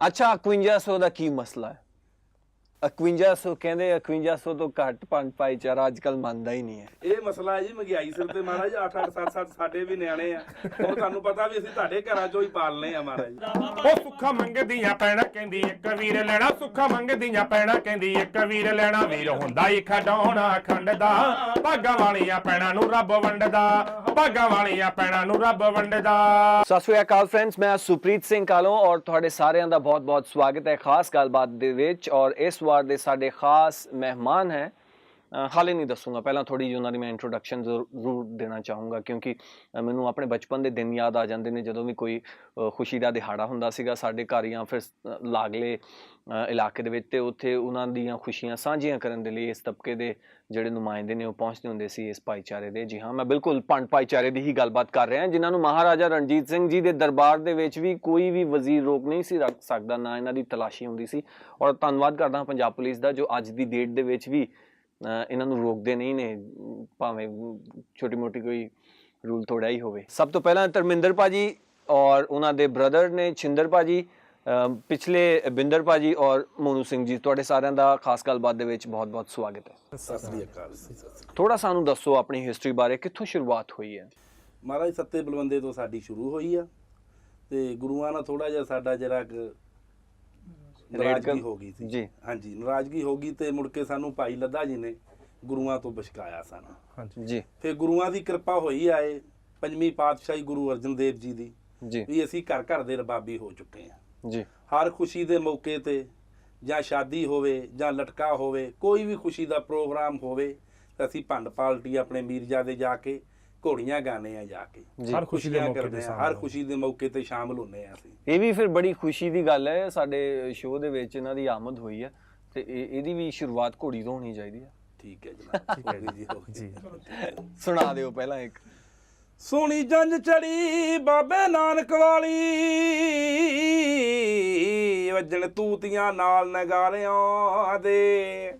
ਅੱਛਾ 5100 ਦਾ ਕੀ ਮਸਲਾ ਹੈ 5100 ਕਹਿੰਦੇ 5100 ਤੋਂ ਘੱਟ ਪੰਜ ਭਾਈਚਾਰਾ ਅੱਜ ਕੱਲ ਮੰਨਦਾ ਹੀ ਨਹੀਂ ਹੈ। ਇਹ ਮਸਲਾ ਹੈ ਜੀ ਮਹਿੰਗਾਈ ਸਿਰ ਤੇ ਮਹਾਰਾਜ 8 8 7 7 ਸਾਡੇ ਵੀ ਨਿਆਣੇ ਆ। ਹੁਣ ਤੁਹਾਨੂੰ ਪਤਾ ਵੀ ਅਸੀਂ ਤੁਹਾਡੇ ਘਰਾਂ ਚੋਂ ਹੀ ਪਾਲਨੇ ਆ ਮਹਾਰਾਜ। ਉਹ ਸੁੱਖਾ ਮੰਗਦੀਆਂ ਪੈਣਾ ਕਹਿੰਦੀ ਇੱਕ ਵੀਰ ਲੈਣਾ ਸੁੱਖਾ ਮੰਗਦੀਆਂ ਪੈਣਾ ਕਹਿੰਦੀ ਇੱਕ ਵੀਰ ਲੈਣਾ। ਵੀਰ ਹੁੰਦਾ ਈ ਖਡਾਉਣਾ ਖੰਡ ਦਾ ਭਾਗਾਂ ਵਾਲੀਆਂ ਪੈਣਾ ਨੂੰ ਰੱਬ ਵੰਡਦਾ ਭਾਗਾਂ ਵਾਲੀਆਂ ਪੈਣਾ ਨੂੰ ਰੱਬ ਵੰਡਦਾ। ਸਤਿ ਸ਼੍ਰੀ ਅਕਾਲ ਫਰੈਂਡਸ ਮੈਂ ਸੁਪ੍ਰੀਤ ਸਿੰਘ ਕਾਲੋਂ ਔਰ ਤੁਹਾਡੇ ਸਾਰਿਆਂ ਦਾ ਬਹੁਤ-ਬਹੁਤ ਸਵਾਗਤ ਹੈ ਖਾਸ ਗੱਲਬਾਤ ਦੇ ਵਿੱਚ ਔਰ ਇਸ ਵਾਰ ਦੇ ਸਾਡੇ ਖਾਸ ਮਹਿਮਾਨ ਹੈ। ਹਾਲੇ ਨਹੀਂ ਦੱਸੂਗਾ। ਪਹਿਲਾਂ ਥੋੜੀ ਜਿਹੀ ਉਹਨਾਂ ਦੀ ਮੈਂ ਇੰਟਰੋਡਕਸ਼ਨ ਜ਼ਰੂਰ ਦੇਣਾ ਚਾਹੂੰਗਾ ਕਿਉਂਕਿ ਮੈਨੂੰ ਆਪਣੇ ਬਚਪਨ ਦੇ ਦਿਨ ਯਾਦ ਆ ਜਾਂਦੇ ਨੇ ਜਦੋਂ ਵੀ ਕੋਈ ਖੁਸ਼ੀ ਦਾ ਦਿਹਾੜਾ ਹੁੰਦਾ ਸੀਗਾ ਸਾਡੇ ਘਰ ਜਾਂ ਫਿਰ ਲਾਗਲੇ ਇਲਾਕੇ ਦੇ ਵਿੱਚ ਤੇ ਉੱਥੇ ਉਹਨਾਂ ਦੀਆਂ ਖੁਸ਼ੀਆਂ ਸਾਂਝੀਆਂ ਕਰਨ ਦੇ ਲਈ ਇਸ ਤਬਕੇ ਦੇ ਜਿਹੜੇ ਨੁਮਾਇੰਦੇ ਨੇ ਉਹ ਪਹੁੰਚਦੇ ਹੁੰਦੇ ਸੀ ਇਸ ਭਾਈਚਾਰੇ ਦੇ। ਜੀ ਹਾਂ, ਮੈਂ ਬਿਲਕੁਲ ਪੰਡ ਭਾਈਚਾਰੇ ਦੀ ਹੀ ਗੱਲਬਾਤ ਕਰ ਰਿਹਾ, ਜਿਨ੍ਹਾਂ ਨੂੰ ਮਹਾਰਾਜਾ ਰਣਜੀਤ ਸਿੰਘ ਜੀ ਦੇ ਦਰਬਾਰ ਦੇ ਵਿੱਚ ਵੀ ਕੋਈ ਵੀ ਵਜ਼ੀਰ ਰੋਕ ਨਹੀਂ ਸੀ ਰੱਖ ਸਕਦਾ, ਨਾ ਇਹਨਾਂ ਦੀ ਤਲਾਸ਼ੀ ਹੁੰਦੀ ਸੀ। ਔਰ ਧੰਨਵਾਦ ਕਰਦਾ ਹਾਂ ਪੰਜਾਬ ਪੁਲਿਸ ਦਾ ਜੋ ਅੱਜ ਦੀ ਡੇਟ ਦੇ ਵਿੱਚ ਵੀ ਇਹਨਾਂ ਨੂੰ ਰੋਕਦੇ ਨਹੀਂ ਨੇ ਭਾਵੇਂ ਛੋਟੀ ਮੋਟੀ ਕੋਈ ਰੂਲ ਥੋੜਾ ਹੀ ਹੋਵੇ। ਸਭ ਤੋਂ ਪਹਿਲਾਂ ਧਰਮਿੰਦਰ ਭਾਜੀ ਔਰ ਉਹਨਾਂ ਦੇ ਬ੍ਰਦਰ ਨੇ ਛਿੰਦਰ ਅ, ਪਿਛਲੇ ਬਿੰਦਰ ਭਾਜੀ ਔਰ ਮੋਨੂ ਸਿੰਘ ਜੀ ਤੁਹਾਡੇ ਸਾਰਿਆਂ ਦਾ ਖਾਸ ਗੱਲਬਾਤ ਦੇ ਵਿੱਚ ਬਹੁਤ-ਬਹੁਤ ਸਵਾਗਤ ਹੈ। ਸਤਿ ਸ੍ਰੀ ਅਕਾਲ। ਥੋੜਾ ਸਾਨੂੰ ਦੱਸੋ ਆਪਣੀ ਹਿਸਟਰੀ ਬਾਰੇ ਕਿੱਥੋਂ ਸ਼ੁਰੂਆਤ ਹੋਈ ਹੈ? ਮਹਾਰਾਜ ਸੱਤੇ ਬਲਵੰਦੇ ਤੋਂ ਸਾਡੀ ਸ਼ੁਰੂ ਹੋਈ ਆ ਤੇ ਗੁਰੂਆਂ ਨਾਲ ਥੋੜਾ ਜਿਹਾ ਸਾਡਾ ਜਰਾ ਨਾਰਾਜ਼ਗੀ ਹੋ ਗਈ ਸੀ। ਜੀ। ਹਾਂਜੀ ਨਾਰਾਜ਼ਗੀ ਹੋ ਗਈ ਤੇ ਮੁੜ ਕੇ ਸਾਨੂੰ ਭਾਈ ਲੱਦਾ ਜੀ ਨੇ ਗੁਰੂਆਂ ਤੋਂ ਬਚਕਾਇਆ ਸਾਨੂੰ। ਜੀ। ਫਿਰ ਗੁਰੂਆਂ ਦੀ ਕਿਰਪਾ ਹੋਈ ਆਏ ਪੰਜਵੀਂ ਪਾਤਸ਼ਾਹੀ ਗੁਰੂ ਅਰਜਨ ਦੇਵ ਜੀ ਦੀ ਜੀ। ਵੀ ਅਸੀਂ ਘਰ ਘਰ ਦੇ ਰਬਾਬੀ ਹੋ ਚੁੱਕੇ ਹਾਂ। ਜੀ। ਹਰ ਖੁਸ਼ੀ ਦੇ ਮੌਕੇ ਤੇ ਜਾਂ ਸ਼ਾਦੀ ਹੋਵੇ ਜਾਂ ਲਟਕਾ ਹੋਵੇ ਕੋਈ ਵੀ ਖੁਸ਼ੀ ਦਾ ਪ੍ਰੋਗਰਾਮ ਹੋਵੇ ਤਾਂ ਅਸੀਂ ਭੰਡ ਪਾਲਟੀ ਆਪਣੇ ਮੀਰਜ਼ਾਦੇ ਜਾ ਕੇ ਘੋੜੀਆਂ ਗਾਣੇ ਆ ਜਾ ਕੇ। ਹਰ ਖੁਸ਼ੀ ਦੇ ਮੌਕੇ ਤੇ ਹਰ ਖੁਸ਼ੀ ਦੇ ਮੌਕੇ ਤੇ ਸ਼ਾਮਲ ਹੁੰਨੇ ਆ ਅਸੀਂ। ਇਹ ਵੀ ਫਿਰ ਬੜੀ ਖੁਸ਼ੀ ਦੀ ਗੱਲ ਹੈ ਸਾਡੇ ਸ਼ੋਅ ਦੇ ਵਿੱਚ ਇਹਨਾਂ ਦੀ ਆਮਦ ਹੋਈ ਹੈ ਤੇ ਇਹ- ਇਹਦੀ ਵੀ ਸ਼ੁਰੂਆਤ ਘੋੜੀ ਤੋਂ ਹੋਣੀ ਚਾਹੀਦੀ ਹੈ ਠੀਕ ਹੈ ਜਨਾਬ ਜੀ। ਸੁਣਾ ਦਿਓ ਪਹਿਲਾਂ ਇੱਕ। ਸੋਹਣੀ ਜੰਜ ਚੜੀ ਬਾਬੇ ਨਾਨਕ ਵਾਲੀ ਵੱਜਣ ਤੂਤੀਆਂ ਨਾਲ ਨਗਾਰਿਆਂ ਦੇ।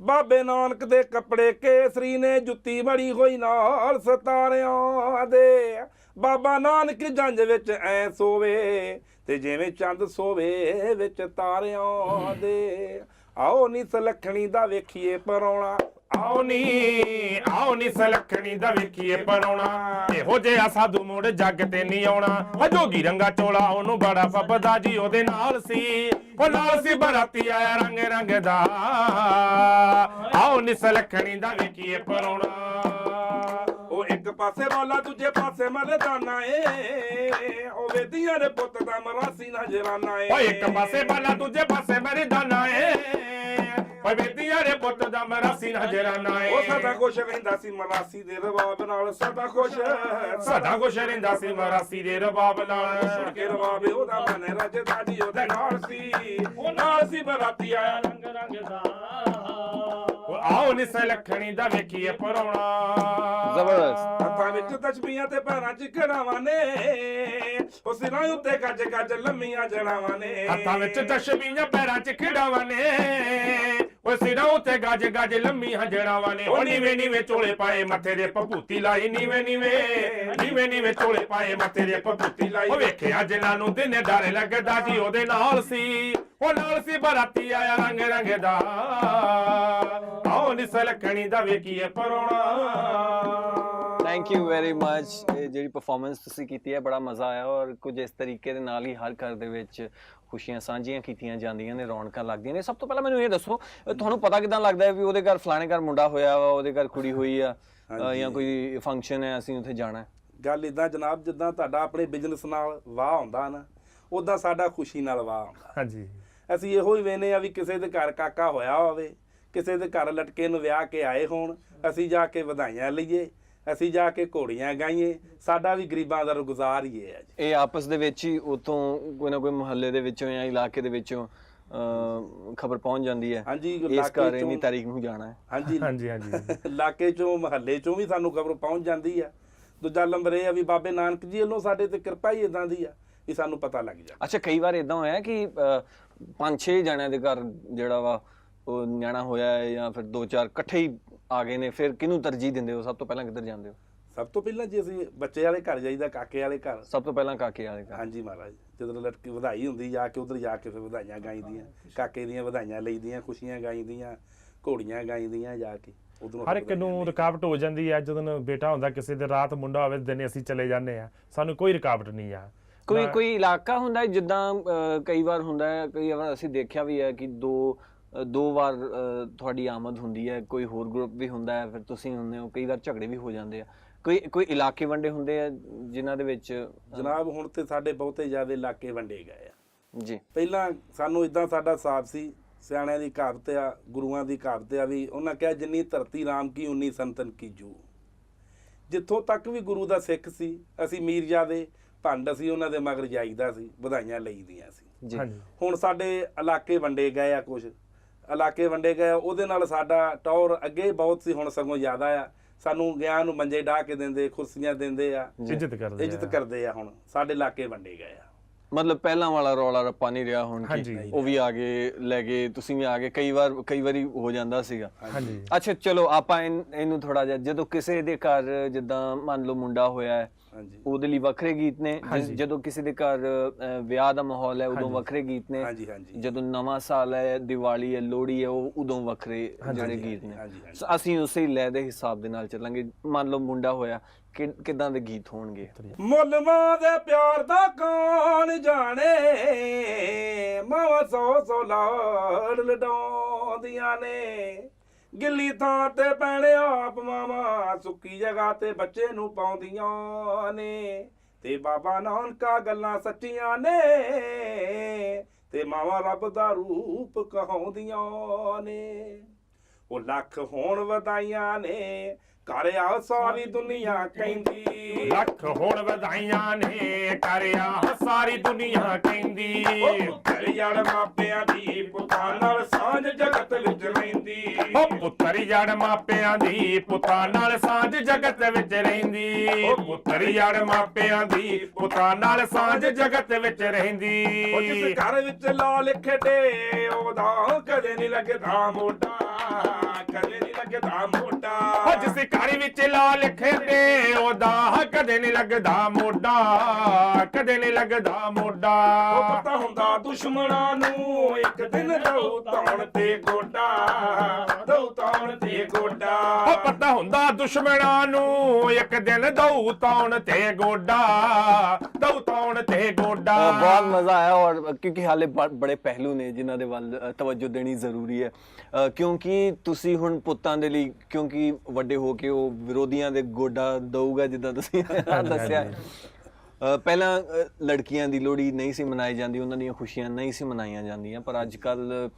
ਬਾਬੇ ਨਾਨਕ ਦੇ ਕੱਪੜੇ ਕੇਸਰੀ ਨੇ ਜੁੱਤੀ ਬੜੀ ਹੋਈ ਨਾਲ ਸਤਾਰਿਆਂ ਦੇ। ਬਾਬਾ ਨਾਨਕ ਜੰਜ ਵਿੱਚ ਐ ਸੋਵੇ ਤੇ ਜਿਵੇਂ ਚੰਦ ਸੋਵੇ ਵਿੱਚ ਤਾਰਿਆਂ ਦੇ। ਆਓ ਨੀ ਸਲਖਣੀ ਦਾ ਵੇਖੀਏ ਪਰੌਣਾ। ਆਓ ਨੀ ਆਓ ਨੀ ਸਲਖਣੀ ਦਾ ਵੇਖੀਏ ਪਰੌਣਾ। ਇਹੋ ਜਿਹਾ ਸਾਧੂ ਮੁੜ ਜੱਗ ਤੇ ਨਹੀਂ ਆਉਣਾ। ਹਜੋਗੀ ਰੰਗਾ ਚੋਲਾ ਉਹਨੂੰ ਬੜਾ ਫੱਬਦਾ ਜੀ ਉਹਦੇ ਨਾਲ ਸੀ। ਉਹ ਨਾਲ ਸੀ ਬਰਾਤੀ ਆਇਆ ਰੰਗ ਰੰਗ ਦਾ। ਆਓ ਨੀ ਸਲਖਣੀ ਦਾ ਵੇਖੀਏ ਪਰੌਣਾ। ਉਹ ਇੱਕ ਪਾਸੇ ਮੌਲਾ ਦੂਜੇ ਪਾਸੇ ਮਰਦਾਨਾ ਏ। ਉਹ ਵੇਦੀਆਂ ਦੇ ਪੁੱਤ ਦਾ ਮਰਾਸੀ ਨਜਰਾਨਾ ਏ। ਓਏ ਇੱਕ ਪਾਸੇ ਬਾਲਾ ਦੂਜੇ ਪਾਸੇ ਮੇਰੇ ਦਾਨਾ ਏ। ਓਏ ਬੇਟੀਆਂ ਦੇ ਪੁੱਤ ਦਾ ਮੇਰਾ ਸੀ ਨਜਰਾਨਾ ਏ। ਉਹ ਸਦਾ ਖੁਸ਼ ਰਹਿੰਦਾ ਸੀ ਮਰਾਸੀ ਦੇ ਰਵਾਬ ਨਾਲ ਸਦਾ ਖੁਸ਼ ਸਦਾ ਕੁਛ ਰਹਿੰਦਾ ਸੀ ਮਰਾਸੀ ਦੇ ਰਬਾਬ ਨਾਲ। ਸੁਣ ਕੇ ਰਵਾਬੇ ਉਹਦਾ ਮਨ ਰਜਦਾ ਜੀ ਉਹਦੇ ਨਾਲ ਸੀ। ਉਹ ਨਾਲ ਸੀ ਬਰਾਤੀ ਆਇਆ ਰੰਗ ਰੰਗ ਦਾ। ਉਹ ਆਓ ਨੀ ਸਲਖਣੀ ਦਾ ਵੇਖੀਏ ਪਰੌਣਾ। ਜ਼ਬਰਦਸਤ। ਹੱਥਾਂ ਵਿੱਚ ਤਸਬੀਹਾਂ ਤੇ ਪੈਰਾਂ 'ਚ ਕੜਾਵਾਂ ਨੇ। ਉਹ ਸਿਰਾਂ ਉੱਤੇ ਗੱਜ ਗੱਜ ਲੰਮੀਆਂ ਜੜਾਵਾਂ ਨੇ। ਹੱਥਾਂ ਵਿੱਚ ਤਸ਼ਬੀਹਾਂ ਪੈਰਾਂ 'ਚ ਖਿਡਾਵਾਂ ਨੇ। ਓਏ ਸਿਰਾਂ ਉੱਤੇ ਗੱਜ ਗੱਜ ਲੰਮੀਆਂ ਜੜਾਵਾਂ ਨੇ। ਓ ਨੀਵੇਂ ਨੀਵੇਂ ਚੋਲੇ ਪਾਏ ਮੱਥੇ ਦੇ ਭਭੂਤੀ ਲਾਈ ਨੀਵੇਂ ਨੀਵੇਂ ਨੀਵੇਂ ਨੀਵੇਂ ਚੋਲੇ ਪਾਏ ਮੱਥੇ ਦੇ ਭਭੂਤੀ ਲਾਈ। ਓ ਵੇਖਿਆ ਜਿਨ੍ਹਾਂ ਨੂੰ ਦਿਨੇ ਡਰ ਲੱਗਦਾ ਜੀ ਉਹਦੇ ਨਾਲ ਸੀ। ਉਹ ਨਾਲ ਸੀ ਬਰਾਤੀ ਆਇਆ ਰੰਗ ਰੰਗ ਦਾ। ਸਲਖਣੀ ਦਾ ਵੇਖੀਏ ਪਰੌਣਾ। ਥੈਂਕ ਯੂ ਵੈਰੀ ਮੱਚ ਇਹ ਜਿਹੜੀ ਪਰਫਾਰਮੈਂਸ ਤੁਸੀਂ ਕੀਤੀ ਹੈ ਬੜਾ ਮਜ਼ਾ ਆਇਆ ਔਰ ਕੁਝ ਇਸ ਤਰੀਕੇ ਦੇ ਨਾਲ ਹੀ ਹਰ ਘਰ ਦੇ ਵਿੱਚ ਖੁਸ਼ੀਆਂ ਸਾਂਝੀਆਂ ਕੀਤੀਆਂ ਜਾਂਦੀਆਂ ਨੇ ਰੌਣਕਾਂ ਲੱਗਦੀਆਂ ਨੇ। ਸਭ ਤੋਂ ਪਹਿਲਾਂ ਮੈਨੂੰ ਇਹ ਦੱਸੋ ਤੁਹਾਨੂੰ ਪਤਾ ਕਿਦਾਂ ਲੱਗਦਾ ਹੈ ਵੀ ਉਹਦੇ ਘਰ ਫਲਾਣੇ ਘਰ ਮੁੰਡਾ ਹੋਇਆ ਵਾ ਉਹਦੇ ਘਰ ਕੁੜੀ ਹੋਈ ਆ। ਜਾਂ ਕੋਈ ਫੰਕਸ਼ਨ ਹੈ ਅਸੀਂ ਉੱਥੇ ਜਾਣਾ ਹੈ? ਗੱਲ ਇਦਾਂ ਜਨਾਬ ਜਿੱਦਾਂ ਤੁਹਾਡਾ ਆਪਣੇ ਬਿਜ਼ਨਸ ਨਾਲ ਵਾਹ ਹੁੰਦਾ ਨਾ ਉਦਾਂ ਸਾਡਾ ਖੁਸ਼ੀ ਨਾਲ ਵਾਹ ਹੁੰਦਾ ਹਾਂਜੀ। ਅਸੀਂ ਇਹੋ ਹੀ ਵੇਨੇ ਆ ਵੀ ਕਿਸੇ ਦੇ ਘਰ ਕਾਕਾ ਹੋਇਆ ਹੋਵੇ ਕਿਸੇ ਦੇ ਘਰ ਲਟਕੇ ਨੂੰ ਵਿਆਹ ਕੇ ਆਏ ਹੋਣ ਅਸੀਂ ਜਾ ਕੇ ਵਧਾਈਆਂ ਲਈਏ ਅਸੀਂ ਜਾ ਕੇ ਘੋੜੀਆਂ ਗਾਈਏ ਸਾਡਾ ਵੀ ਗਰੀਬਾਂ ਦਾ ਗੁਜ਼ਾਰ ਹੀ ਹੈ ਜੀ। ਇਹ ਆਪਸ ਦੇ ਵਿੱਚ ਹੀ ਉਤੋਂ ਕੋਈ ਨਾ ਕੋਈ ਮੁਹੱਲੇ ਦੇ ਵਿੱਚੋਂ ਜਾਂ ਇਲਾਕੇ ਦੇ ਵਿੱਚੋਂ ਖਬਰ ਪਹੁੰਚ ਜਾਂਦੀ ਹੈ। ਹਾਂਜੀ ਇਸ ਇਲਾਕੇ ਘਰ ਇੰਨੀ ਚੋਂ ਤਾਰੀਖ ਨੂੰ ਜਾਣਾ ਹੈ। ਹਾਂਜੀ। ਹਾਂਜੀ ਹਾਂਜੀ ਇਲਾਕੇ ਚੋਂ ਮਹੱਲੇ ਚੋਂ ਵੀ ਸਾਨੂੰ ਖਬਰ ਪਹੁੰਚ ਜਾਂਦੀ ਆ ਦੂਜਾ ਨੰਬਰ ਇਹ ਆ ਵੀ ਬਾਬੇ ਨਾਨਕ ਜੀ ਵੱਲੋਂ ਸਾਡੇ ਤੇ ਕਿਰਪਾ ਹੀ ਇਦਾਂ ਦੀ ਆ ਵੀ ਸਾਨੂੰ ਪਤਾ ਲੱਗ ਜਾਂਦਾ ਅੱਛਾ ਕਈ ਵਾਰ ਇਦਾਂ ਹੋਇਆ ਕਿ ਪੰਜ ਛੇ ਜਣਿਆਂ ਦੇ ਘਰ ਜਿਹੜਾ ਵਾ ਉਹ ਨਿਆਣਾ ਹੋਇਆ ਹੈ ਜਾਂ ਫਿਰ ਦੋ ਚਾਰ ਇਕੱਠੇ ਹੀ ਆ ਗਏ ਨੇ ਫਿਰ ਕਿਹਨੂੰ ਤਰਜੀਹ ਦਿੰਦੇ ਹੋ? ਸਭ ਤੋਂ ਪਹਿਲਾਂ ਕਿੱਧਰ ਜਾਂਦੇ ਹੋ? ਸਭ ਤੋਂ ਪਹਿਲਾਂ ਜੇ ਅਸੀਂ ਬੱਚੇ ਵਾਲੇ ਘਰ ਜਾਈਦਾ ਕਾਕੇ ਵਾਲੇ ਘਰ। ਸਭ ਤੋਂ ਪਹਿਲਾਂ ਕਾਕੇ ਵਾਲੇ ਘਰ। ਹਾਂਜੀ ਮਹਾਰਾਜ ਜਦੋਂ ਲਟਕੀ ਵਧਾਈ ਹੁੰਦੀ ਜਾ ਕੇ ਉਧਰ ਜਾ ਕੇ ਫਿਰ ਵਧਾਈਆਂ ਗਾਈਦੀਆਂ। ਕਾਕੇ ਦੀਆਂ ਵਧਾਈਆਂ ਲਈਦੀਆਂ ਖੁਸ਼ੀਆਂ ਗਾਈਦੀਆਂ ਘੋੜੀਆਂ ਗਾਈਦੀਆਂ ਜਾ ਕੇ ਉਧਰੋਂ ਹਰ ਇੱਕ ਨੂੰ ਰੁਕਾਵਟ ਹੋ ਜਾਂਦੀ ਹੈ ਜਦੋਂ ਬੇਟਾ ਹੁੰਦਾ ਕਿਸੇ ਦੇ ਰਾਤ ਮੁੰਡਾ ਹੋਵੇ ਦਿਨੇ ਅਸੀਂ ਚਲੇ ਜਾਂਦੇ ਆ ਸਾਨੂੰ ਕੋਈ ਰੁਕਾਵਟ ਨਹੀਂ ਆ। ਕੋਈ ਕੋਈ ਇਲਾਕਾ ਹੁੰਦਾ ਹੈ ਜਿੱਦਾਂ ਅਹ, ਕਈ ਵਾਰ ਹੁੰਦਾ ਹੈ ਕਈ ਵਾਰ ਅਸੀਂ ਦੇਖਿਆ ਵੀ ਹੈ ਕਿ ਦੋ ਦੋ ਵਾਰ ਤੁਹਾਡੀ ਆਮਦ ਹੁੰਦੀ ਹੈ ਕੋਈ ਹੋਰ ਗਰੁੱਪ ਵੀ ਹੁੰਦਾ ਹੈ ਫਿਰ ਤੁਸੀਂ ਹੁੰਦੇ ਹੋ ਕਈ ਵਾਰ ਝਗੜੇ ਵੀ ਹੋ ਜਾਂਦੇ ਆ। ਕੋਈ ਕੋਈ ਇਲਾਕੇ ਵੰਡੇ ਹੁੰਦੇ ਆ ਜਿਨ੍ਹਾਂ ਦੇ ਵਿੱਚ? ਜਨਾਬ ਹੁਣ ਤੇ ਸਾਡੇ ਬਹੁਤੇ ਜ਼ਿਆਦਾ ਇਲਾਕੇ ਵੰਡੇ ਗਏ ਆ। ਜੀ। ਪਹਿਲਾਂ ਸਾਨੂੰ ਇਦਾਂ ਸਾਡਾ ਸਾਥ ਸੀ ਸਿਆਣਿਆਂ ਦੀ ਕਹਾਵਤ ਆ ਗੁਰੂਆਂ ਦੀ ਕਹਾਵਤ ਆ ਵੀ ਉਹਨਾਂ ਕਿਹਾ ਜਿੰਨੀ ਧਰਤੀ ਰਾਮ ਕੀ ਉਨੀ ਸੰਤਨ ਕੀ ਜੂ। ਜਿੱਥੋਂ ਤੱਕ ਵੀ ਗੁਰੂ ਦਾ ਸਿੱਖ ਸੀ ਅਸੀਂ ਮੀਰਜ਼ਾਦੇ ਭੰਡ ਅਸੀਂ ਉਹਨਾਂ ਦੇ ਮਗਰ ਜਾਈਦਾ ਸੀ ਵਧਾਈਆਂ ਲਈਦੀਆਂ ਸੀ। ਜੀ। ਹੁਣ ਸਾਡੇ ਇਲਾਕੇ ਵੰਡੇ ਗਏ ਆ ਕੁਝ ਇਲਾਕੇ ਵੰਡੇ ਗਏ ਉਹਦੇ ਨਾਲ ਸਾਡਾ ਟੌਰ ਅੱਗੇ ਬਹੁਤ ਸੀ ਹੁਣ ਸਗੋਂ ਜ਼ਿਆਦਾ ਆ ਸਾਨੂੰ ਗਿਆਨ ਨੂੰ ਮੰਜੇ ਢਾ ਕੇ ਦਿੰਦੇ ਕੁਰਸੀਆਂ ਦਿੰਦੇ ਆ। ਇੱਜ਼ਤ ਕਰਦੇ ਇੱਜ਼ਤ ਆ। ਕਰਦੇ ਆ ਹੁਣ ਸਾਡੇ ਇਲਾਕੇ ਵੰਡੇ ਗਏ ਆ ਮਤਲਬ ਪਹਿਲਾਂ ਵਾਲਾ ਰੌਲਾ ਰੱਪਾ ਨਹੀਂ ਰਿਹਾ ਹੁਣ। ਕੀ ਉਹ ਵੀ ਆ ਗਏ ਲੈ ਗਏ ਤੁਸੀਂ ਵੀ ਆ ਗਏ ਕਈ ਵਾਰ ਕਈ ਵਾਰੀ ਹੋ ਜਾਂਦਾ ਸੀਗਾ। ਹਾਂਜੀ। ਅੱਛਾ ਚਲੋ ਆਪਾਂ ਇਹਨੂੰ ਥੋੜਾ ਜਿਹਾ ਜਦੋਂ ਕਿਸੇ ਦੇ ਘਰ ਜਿੱਦਾਂ ਮੰਨ ਲਓ ਮੁੰਡਾ ਹੋਇਆ ਹੈ ਹਾਂਜੀ। ਉਹਦੇ ਲਈ ਵੱਖਰੇ ਗੀਤ ਨੇ। ਜਦੋਂ ਕਿਸੇ ਦੇ ਘਰ ਵਿਆਹ ਦਾ ਮਾਹੌਲ ਹੈ ਉਦੋਂ ਵੱਖਰੇ ਗੀਤ ਨੇ। ਹਾਂਜੀ ਹਾਂਜੀ। ਜਦੋਂ ਨਵਾਂ ਸਾਲ ਹੈ ਦੀਵਾਲੀ ਹੈ ਲੋਹੜੀ ਹੈ ਉਹ ਉਦੋਂ ਵੱਖਰੇ ਜਿਹੜੇ ਗੀਤ ਨੇ। ਅਸੀਂ ਉਸੇ ਹੀ ਲੈ ਦੇ ਹਿਸਾਬ ਦੇ ਨਾਲ ਚੱਲਾਂਗੇ। ਮੰਨ ਲਓ ਮੁੰਡਾ ਹੋਇਆ ਕਿ ਕਿਦਾਂ ਦੇ ਗੀਤ ਹੋਣਗੇ? ਮੁੱਲ ਮਾਂ ਦੇ ਪਿਆਰ ਦਾ ਕੌਣ ਜਾਣੇ? ਮਾਵਾ ਸੌ ਸੌ ਲਾੜ ਲਡਾਉਂਦੀਆਂ ਨੇ। ਗਿੱਲੀ ਥਾਂ ਤੇ ਪੈਣੇ ਆਪ ਮਾਵਾ, ਸੁੱਕੀ ਜਗ੍ਹਾ ਤੇ ਬੱਚੇ ਨੂੰ ਪਾਉਂਦੀਆਂ ਨੇ। ਤੇ ਬਾਬਾ ਨਾਨਕਾ ਗੱਲਾਂ ਸੱਚੀਆਂ ਨੇ। ਤੇ ਮਾਵਾ ਰੱਬ ਦਾ ਰੂਪ ਕਹਾਉਂਦੀਆਂ ਨੇ। ਉਹ ਲੱਖ ਹੋਣ ਵਧਾਈਆਂ ਨੇ। ਘਰ ਆ ਸਾਰੀ ਦੁਨੀਆ ਕਹਿੰਦੀ। ਲੱਖ ਹੋਣ ਵਧਾਈਆਂ ਨੇ ਕਰਿਆ ਸਾਰੀ ਦੁਨੀਆ ਕਹਿੰਦੀ। ਉਹ ਘਰ ਯਾਰ ਮਾਪਿਆਂ ਦੀ ਪੁੱਤਾਂ ਨਾਲ ਸਾਂਝ ਜਗਤ ਵਿੱਚ ਰਹਿੰਦੀ। ਉਹ ਪੁੱਤਰ ਜੜ ਮਾਪਿਆਂ ਦੀ ਪੁੱਤਾਂ ਨਾਲ ਸਾਂਝ ਜਗਤ ਵਿੱਚ ਰਹਿੰਦੀ। ਉਹ ਪੁੱਤਰ ਜੜ ਮਾਪਿਆਂ ਦੀ ਪੁੱਤਾਂ ਨਾਲ ਸਾਂਝ ਜਗਤ ਵਿੱਚ ਰਹਿੰਦੀ। ਉਹ ਜਿਸ ਘਰ ਵਿੱਚ ਲਾਲ ਖੇਡੇ ਉਹਦਾ ਕਦੇ ਨਹੀਂ ਲੱਗਦਾ ਮੋਟਾ ਕਦੇ ਨਹੀਂ ਲੱਗਦਾ ਮੋਟਾ ਉਹ ਜਿਸ ਘਰ ਵਿੱਚ ਲਾਲ ਖੇਡੇ ਉਹਦਾ ਕਦੇ ਨਹੀਂ ਲੱਗਦਾ ਮੋਢਾ ਕਦੇ ਨਹੀਂ ਲੱਗਦਾ ਮੋਢਾ। ਉਹ ਪਤਾ ਹੁੰਦਾ ਦੁਸ਼ਮਣਾਂ ਨੂੰ ਇੱਕ ਦਿਨ ਦਉ ਤੌਣ ਤੇ ਗੋਡਾ ਦਉ ਤੌਣ ਤੇ ਗੋਡਾ। ਉਹ ਪਤਾ ਹੁੰਦਾ ਦੁਸ਼ਮਣਾਂ ਨੂੰ ਇੱਕ ਦਿਨ ਦਊ ਤੌਣ ਤੇ ਗੋਡਾ ਦਊ ਤੌਣ ਤੇ ਗੋਡਾ। ਬਹੁਤ ਮਜ਼ਾ ਆਇਆ ਔਰ ਕਿਉਂਕਿ ਹਾਲੇ ਬ- ਬੜੇ ਪਹਿਲੂ ਨੇ ਜਿਨ੍ਹਾਂ ਦੇ ਵੱਲ ਅ, ਤਵੱਜੋ ਦੇਣੀ ਜ਼ਰੂਰੀ ਹੈ। ਅ, ਕਿਉਂਕਿ ਤੁਸੀਂ ਹੁਣ ਪੁੱਤਾਂ ਦੇ ਲਈ ਕਿਉਂਕਿ ਵੱਡੇ ਹੋ ਕੇ ਉਹ ਵਿਰੋਧੀਆਂ ਦੇ ਗੋਡਾ ਦਊਗਾ ਜਿੱਦਾਂ ਤੁਸੀਂ ਦੱਸਿਆ। ਅ, ਪਹਿਲਾਂ ਅ, ਲੜਕੀਆਂ ਦੀ ਲੋਹੜੀ ਨਹੀਂ ਸੀ ਮਨਾਈ ਜਾਂਦੀ ਉਹਨਾਂ ਦੀਆਂ ਖੁਸ਼ੀਆਂ ਨਹੀਂ ਸੀ ਮਨਾਈਆਂ ਜਾਂਦੀਆਂ ਪਰ ਅੱਜ ਕੱਲ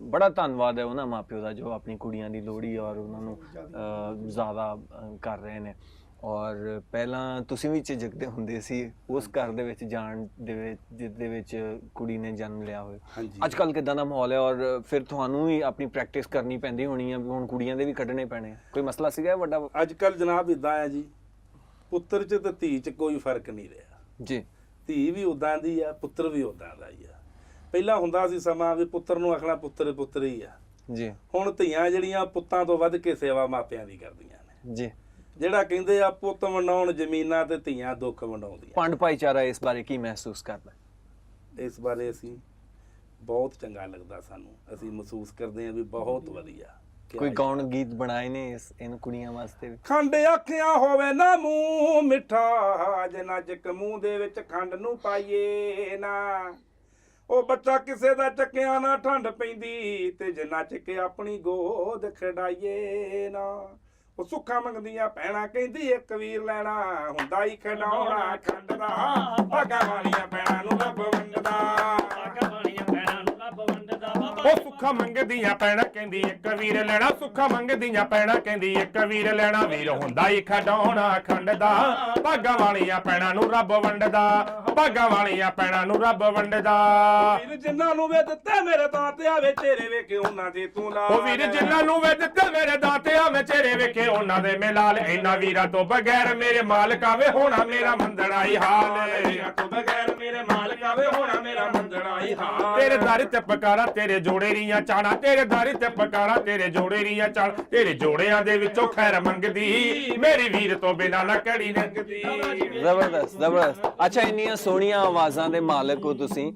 ਬੜਾ ਧੰਨਵਾਦ ਹੈ ਉਹਨਾਂ ਮਾਪਿਓ ਦਾ ਜੋ ਆਪਣੀ ਕੁੜੀਆਂ ਦੀ ਲੋਹੜੀ ਔਰ ਉਹਨਾਂ ਨੂੰ ਅ, ਜ਼ਿਆਦਾ ਅ, ਕਰ ਰਹੇ ਨੇ। ਔਰ ਪਹਿਲਾਂ ਤੁਸੀਂ ਵੀ ਝਿਜਕਦੇ ਹੁੰਦੇ ਸੀ ਉਸ ਘਰ ਦੇ ਵਿੱਚ ਜਾਣ ਦੇ ਵਿੱਚ ਜਿਸ ਵਿੱਚ ਕੁੜੀ ਨੇ ਜਨਮ ਲਿਆ ਹੋਵੇ। ਹਾਂਜੀ। ਅੱਜ ਕੱਲ ਕਿਦਾਂ ਦਾ ਮਾਹੌਲ ਹੈ ਔਰ ਫਿਰ ਤੁਹਾਨੂੰ ਵੀ ਆਪਣੀ ਪ੍ਰੈਕਟਿਸ ਕਰਨੀ ਪੈਂਦੀ ਹੋਣੀ ਹੈ ਵੀ ਹੁਣ ਕੁੜੀਆਂ ਦੇ ਵੀ ਕੱਢਣੇ ਪੈਣੇ ਆ। ਕੋਈ ਮਸਲਾ ਸੀਗਾ ਇਹ ਵੱਡਾ? ਅੱਜ ਕੱਲ ਜਨਾਬ ਇਦਾਂ ਆ ਜੀ ਪੁੱਤਰ ਚ ਤੇ ਧੀ ਚ ਕੋਈ ਫ਼ਰਕ ਨਹੀਂ ਰਿਹਾ। ਜੀ। ਧੀ ਵੀ ਉਦਾਂ ਦੀ ਆ ਪੁੱਤਰ ਵੀ ਉਦਾਂ ਦਾ ਹੀ ਆ। ਪਹਿਲਾਂ ਹੁੰਦਾ ਸੀ ਸਮਾਂ ਵੀ ਪੁੱਤਰ ਨੂੰ ਆਖਣਾ ਪੁੱਤਰ ਪੁੱਤਰ ਹੀ ਆ। ਜੀ। ਹੁਣ ਧੀਆਂ ਜਿਹੜੀਆਂ ਪੁੱਤਾਂ ਤੋਂ ਵੱਧ ਕੇ ਸੇਵਾ ਮਾਪਿਆਂ ਦੀ ਕਰਦੀਆਂ ਨੇ। ਜੀ। ਜਿਹੜਾ ਕਹਿੰਦੇ ਆ ਪੁੱਤ ਵੰਡਾਉਣ ਜ਼ਮੀਨਾਂ ਤੇ ਧੀਆਂ ਦੁੱਖ ਵੰਡਾਉਂਦੀਆਂ ਪੰਡ ਭਾਈਚਾਰਾ ਇਸ ਬਾਰੇ ਕੀ ਮਹਿਸੂਸ ਕਰਦਾ ਹੈ? ਇਸ ਬਾਰੇ ਅਸੀਂ ਬਹੁਤ ਚੰਗਾ ਲੱਗਦਾ ਸਾਨੂੰ ਅਸੀਂ ਮਹਿਸੂਸ ਕਰਦੇ ਹਾਂ ਵੀ ਬਹੁਤ ਵਧੀਆ ਕਿਆ ਕੋਈ ਜੀ। ਗਾਉਣ ਗੀਤ ਬਣਾਏ ਨੇ ਇਸ ਇਹਨਾਂ ਕੁੜੀਆਂ ਵਾਸਤੇ ਵੀ? ਖੰਡ ਆਖਿਆ ਹੋਵੇ ਨਾ ਮੂੰਹ ਮਿੱਠਾ ਜਿੰਨਾ ਚਿਕ ਮੂੰਹ ਦੇ ਵਿੱਚ ਖੰਡ ਨੂੰ ਪਾਈਏ ਨਾ ਉਹ ਬੱਚਾ ਕਿਸੇ ਦਾ ਚੱਕਿਆ ਨਾ ਠੰਡ ਪੈਂਦੀ ਤੇ ਜਿੰਨਾ ਚਿਕ ਆਪਣੀ ਗੋਦ ਖੜਾਈਏ ਨਾ ਉਹ ਸੁੱਖਾ ਮੰਗਦੀਆਂ ਭੈਣਾਂ ਕਹਿੰਦੀ ਇੱਕ ਵੀਰ ਲੈਣਾ ਹੁੰਦਾ ਹੀ ਖਡਾਉਣਾ ਖੰਡ ਭਾਗਾ ਵਾਲੀਆਂ ਭੈਣਾਂ ਨੂੰ ਰੱਬ ਵੰਡਦਾ। ਉਹ ਸੁੱਖਾ ਮੰਗਦੀਆਂ ਪੈਣਾ ਕਹਿੰਦੀ ਇੱਕ ਵੀਰ ਲੈਣਾ ਸੁੱਖਾ ਮੰਗਦੀਆਂ ਪੈਣਾ ਕਹਿੰਦੀ ਇੱਕ ਵੀਰ ਲੈਣਾ। ਵੀਰ ਹੁੰਦਾ ਹੀ ਖਡਾਉਣਾ ਖੰਡ ਦਾ ਭਾਗਾਂ ਵਾਲੀਆਂ ਪੈਣਾ ਨੂੰ ਰੱਬ ਵੰਡਦਾ ਭਾਗਾਂ ਵਾਲੀਆਂ ਪੈਣਾ ਨੂੰ ਰੱਬ ਵੰਡਦਾ। ਵੀਰ ਜਿਨ੍ਹਾਂ ਨੂੰ ਵੇ ਦਿੱਤੇ ਮੇਰੇ ਤੇ ਆਵੇ ਤੇਰੇ ਵੇਖੇ ਉਹਨਾਂ ਦੇ ਤੂੰ ਲਾ ਉਹ ਵੀਰ ਜਿਨ੍ਹਾਂ ਨੂੰ ਵੇ ਦਿੱਤੇ ਮੇਰੇ ਦਾਤਿਆ ਮੈਂ ਚਿਹਰੇ ਵੇਖੇ ਉਹਨਾਂ ਦੇ ਮਿਲਾਲ ਇਹਨਾਂ ਵੀਰਾਂ ਤੋਂ ਬਗੈਰ ਮੇਰੇ ਮਾਲਕ ਆਵੇ ਹੋਣਾ ਮੇਰਾ ਮੰਦੜਾ ਹੀ ਹਾਲ। ਤੋਂ ਬਗੈਰ ਮੇਰੇ ਮਾਲਕਾ ਵੇ ਹੋਣਾ ਮੇਰਾ ਮੰਦੜਾ ਹੀ ਹਾਲ। ਤੇਰੇ ਦਰ ਤੇ ਪਕਾਰਾ ਤੇਰੇ ਜੋੜੇ ਰੀਆਂ ਚਾਣਾ ਤੇਰੇ ਦਰ ਤੇ ਪਕਾਰਾ ਤੇਰੇ ਜੋੜੇ ਰੀਆਂ ਚਾਣ ਤੇਰੇ ਜੋੜਿਆਂ ਦੇ ਵਿੱਚੋਂ ਖੈਰ ਮੰਗਦੀ ਮੇਰੀ ਵੀਰ ਤੋਂ ਬਿਨਾ ਨਾ ਕੜੀ ਨੰਗਦੀ। ਜ਼ਬਰਦਸਤ ਜ਼ਬਰਦਸਤ। ਅੱਛਾ ਇੰਨੀਆਂ ਸੋਹਣੀਆਂ ਆਵਾਜ਼ਾਂ ਦੇ ਮਾਲਕ ਹੋ ਤੁਸੀਂ।